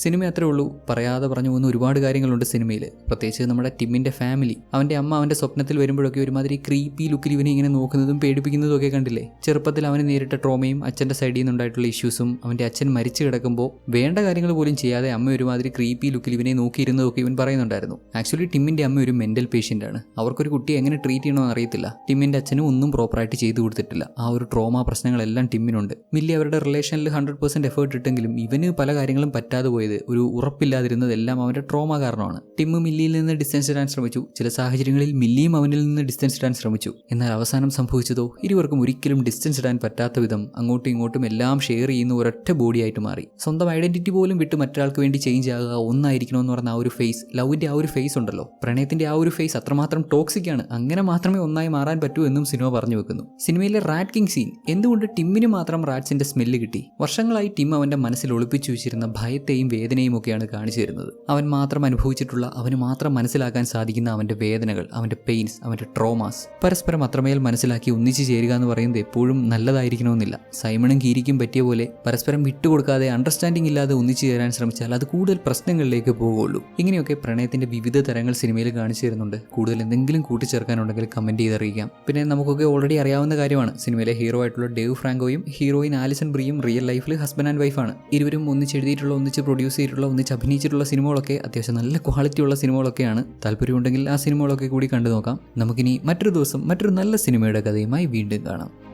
A: സിനിമ അത്രേ ഉള്ളൂ. പറയാതെ പറഞ്ഞു പോകുന്ന ഒരുപാട് കാര്യങ്ങളുണ്ട് സിനിമയിൽ. പ്രത്യേകിച്ച് നമ്മുടെ ടിമ്മിന്റെ ഫാമിലി. അവന്റെ അമ്മ അവന്റെ സ്വപ്നത്തിൽ വരുമ്പോഴൊക്കെ ഒരുമാതിരി ക്രീപ്പി ലുക്കിൽ ഇവനെ ഇങ്ങനെ നോക്കുന്നതും പേടിപ്പിക്കുന്നതും ഒക്കെ കണ്ടില്ലേ? ചെറുപ്പത്തിൽ അവന് നേരിട്ട ട്രോമയും അച്ഛന്റെ സൈഡിൽ നിന്നുണ്ടായിട്ടുള്ള ഇഷ്യൂസും അവന്റെ അച്ഛൻ മരിച്ചു കിടക്കുമ്പോൾ വേണ്ട കാര്യങ്ങൾ പോലും ചെയ്യാതെ അമ്മ ഒരുമാതിരി ക്രീപ്പി ലുക്കിൽ ഇവനെ നോക്കിയിരുന്നതൊക്കെ ഇവൻ പറയുന്നുണ്ടായിരുന്നു. ആക്ച്വലി ടിമ്മിന്റെ അമ്മ ഒരു മെന്റൽ പേഷ്യന്റ് ആണ്. അവർക്കൊരു കുട്ടിയെ എങ്ങനെ ട്രീറ്റ് ചെയ്യണമെന്ന് അറിയത്തില്ല. ടിമ്മിന്റെ അച്ഛനും ഒന്നും പ്രോപ്പറായിട്ട് ചെയ്തു കൊടുത്തിട്ടില്ല. ആ ഒരു ട്രോമ പ്രശ്നങ്ങളെല്ലാം ടിമ്മിനുണ്ട്. മില്ലി അവരുടെ റിലേഷനിൽ ഹൺഡ്രഡ് പെർസെന്റ് എഫേർട്ട് ഇട്ടെങ്കിലും ഇവന് പല കാര്യങ്ങളും പറ്റാതെ പോയത്. ഒരു ഉറപ്പില്ലാതിരുന്നതെല്ലാം അവന്റെ ട്രോമ കാരണമാണ്. ടിം മില്ലിയിൽ നിന്ന് ഡിസ്റ്റൻസ് ഇടാൻ ശ്രമിച്ചു. ചില സാഹചര്യങ്ങളിൽ മില്ലിയും അവനിൽ നിന്ന് ഡിസ്റ്റൻസ് ഇടാൻ ശ്രമിച്ചു. എന്നാൽ അവസാനം സംഭവിച്ചതോ ഇരുവർക്കും ഒരിക്കലും ഡിസ്റ്റൻസ് ഇടാൻ പറ്റാത്ത വിധം അങ്ങോട്ടും ഇങ്ങോട്ടും എല്ലാം ഷെയർ ചെയ്യുന്ന ഒരൊറ്റ ബോഡിയായിട്ട് മാറി. സ്വന്തം ഐഡന്റിറ്റി പോലും വിട്ട് മറ്റൊരാൾക്ക് വേണ്ടി ചേഞ്ച് ആകുക ഒന്നായിരിക്കണമെന്ന് പറഞ്ഞ ആ ഒരു ഫേസ് ലവിന്റെ ആ ഒരു ഫേസ് ഉണ്ടല്ലോ. പ്രണയത്തിന്റെ ആ ഒരു ഫേസ് അത്രമാത്രം ടോക്സിക് ആണ്. അങ്ങനെ മാത്രമേ ഒന്നായി മാറാൻ പറ്റൂ എന്നും സിനിമ പറഞ്ഞു വെക്കുന്നു. സിനിമയിലെ റാറ്റ് കിങ് സീൻ. എന്തുകൊണ്ട് ടിമ്മിന് മാത്രം റാറ്റ്സിന്റെ സ്മെല്ല് കിട്ടി? വർഷങ്ങളായി ടിം അവന്റെ മനസ്സിൽ ഒളിപ്പിച്ചു വെച്ചിരുന്ന ഭയത്തെയും വേദനയും ഒക്കെയാണ് കാണിച്ചു തരുന്നത്. അവൻ മാത്രം അനുഭവിച്ചിട്ടുള്ള അവന് മാത്രം മനസ്സിലാക്കാൻ സാധിക്കുന്ന അവന്റെ വേദനകൾ അവന്റെ പെയിൻസ് അവന്റെ ട്രോമാസ് പരസ്പരം അത്രമേൽ മനസ്സിലാക്കി ഒന്നിച്ചു ചേരുക എന്ന് പറയുന്നത് എപ്പോഴും നല്ലതായിരിക്കണമെന്നില്ല. സൈമണും കീരിക്കും പറ്റിയ പോലെ പരസ്പരം വിട്ടുകൊടുക്കാതെ അണ്ടർസ്റ്റാൻഡിംഗ് ഇല്ലാതെ ഒന്നിച്ചു ചേരാൻ ശ്രമിച്ചാൽ അത് കൂടുതൽ പ്രശ്നങ്ങളിലേക്ക് പോകുള്ളൂ ഇങ്ങനെയൊക്കെ പ്രണയത്തിന്റെ വിവിധ തരങ്ങൾ സിനിമയിൽ കാണിച്ചു തരുന്നുണ്ട്. കൂടുതൽ എന്തെങ്കിലും കൂട്ടിച്ചേർക്കാനുണ്ടെങ്കിൽ കമന്റ് ചെയ്തറിയിക്കാം. പിന്നെ നമുക്കൊക്കെ ഓൾറെഡി അറിയാവുന്ന കാര്യമാണ്. സിനിമയിലെ ഹീറോ ആയിട്ടുള്ള ഡേവ് ഫ്രാങ്കോയും ഹീറോയിൻ ആലിസൺ ബ്രിയും റിയൽ ലൈഫിൽ ഹസ്ബൻഡ് ആൻഡ് വൈഫാണ് ഇരുവരും ഒന്നിച്ചെഴുതിയിട്ടുള്ള ഒന്നിച്ച് പ്രൊഡ്യൂസ് ചെയ്തിട്ടുള്ള ഒന്നിച്ച് അഭിനയിച്ചിട്ടുള്ള സിനിമകളൊക്കെ അത്യാവശ്യം നല്ല ക്വാളിറ്റി ഉള്ള സിനിമകളൊക്കെയാണ്. താല്പര്യമുണ്ടെങ്കിൽ ആ സിനിമകളൊക്കെ കൂടി കണ്ടു നോക്കാം. നമുക്കിനി മറ്റൊരു ദിവസം മറ്റൊരു നല്ല സിനിമയുടെ കഥയുമായി വീണ്ടും കാണാം.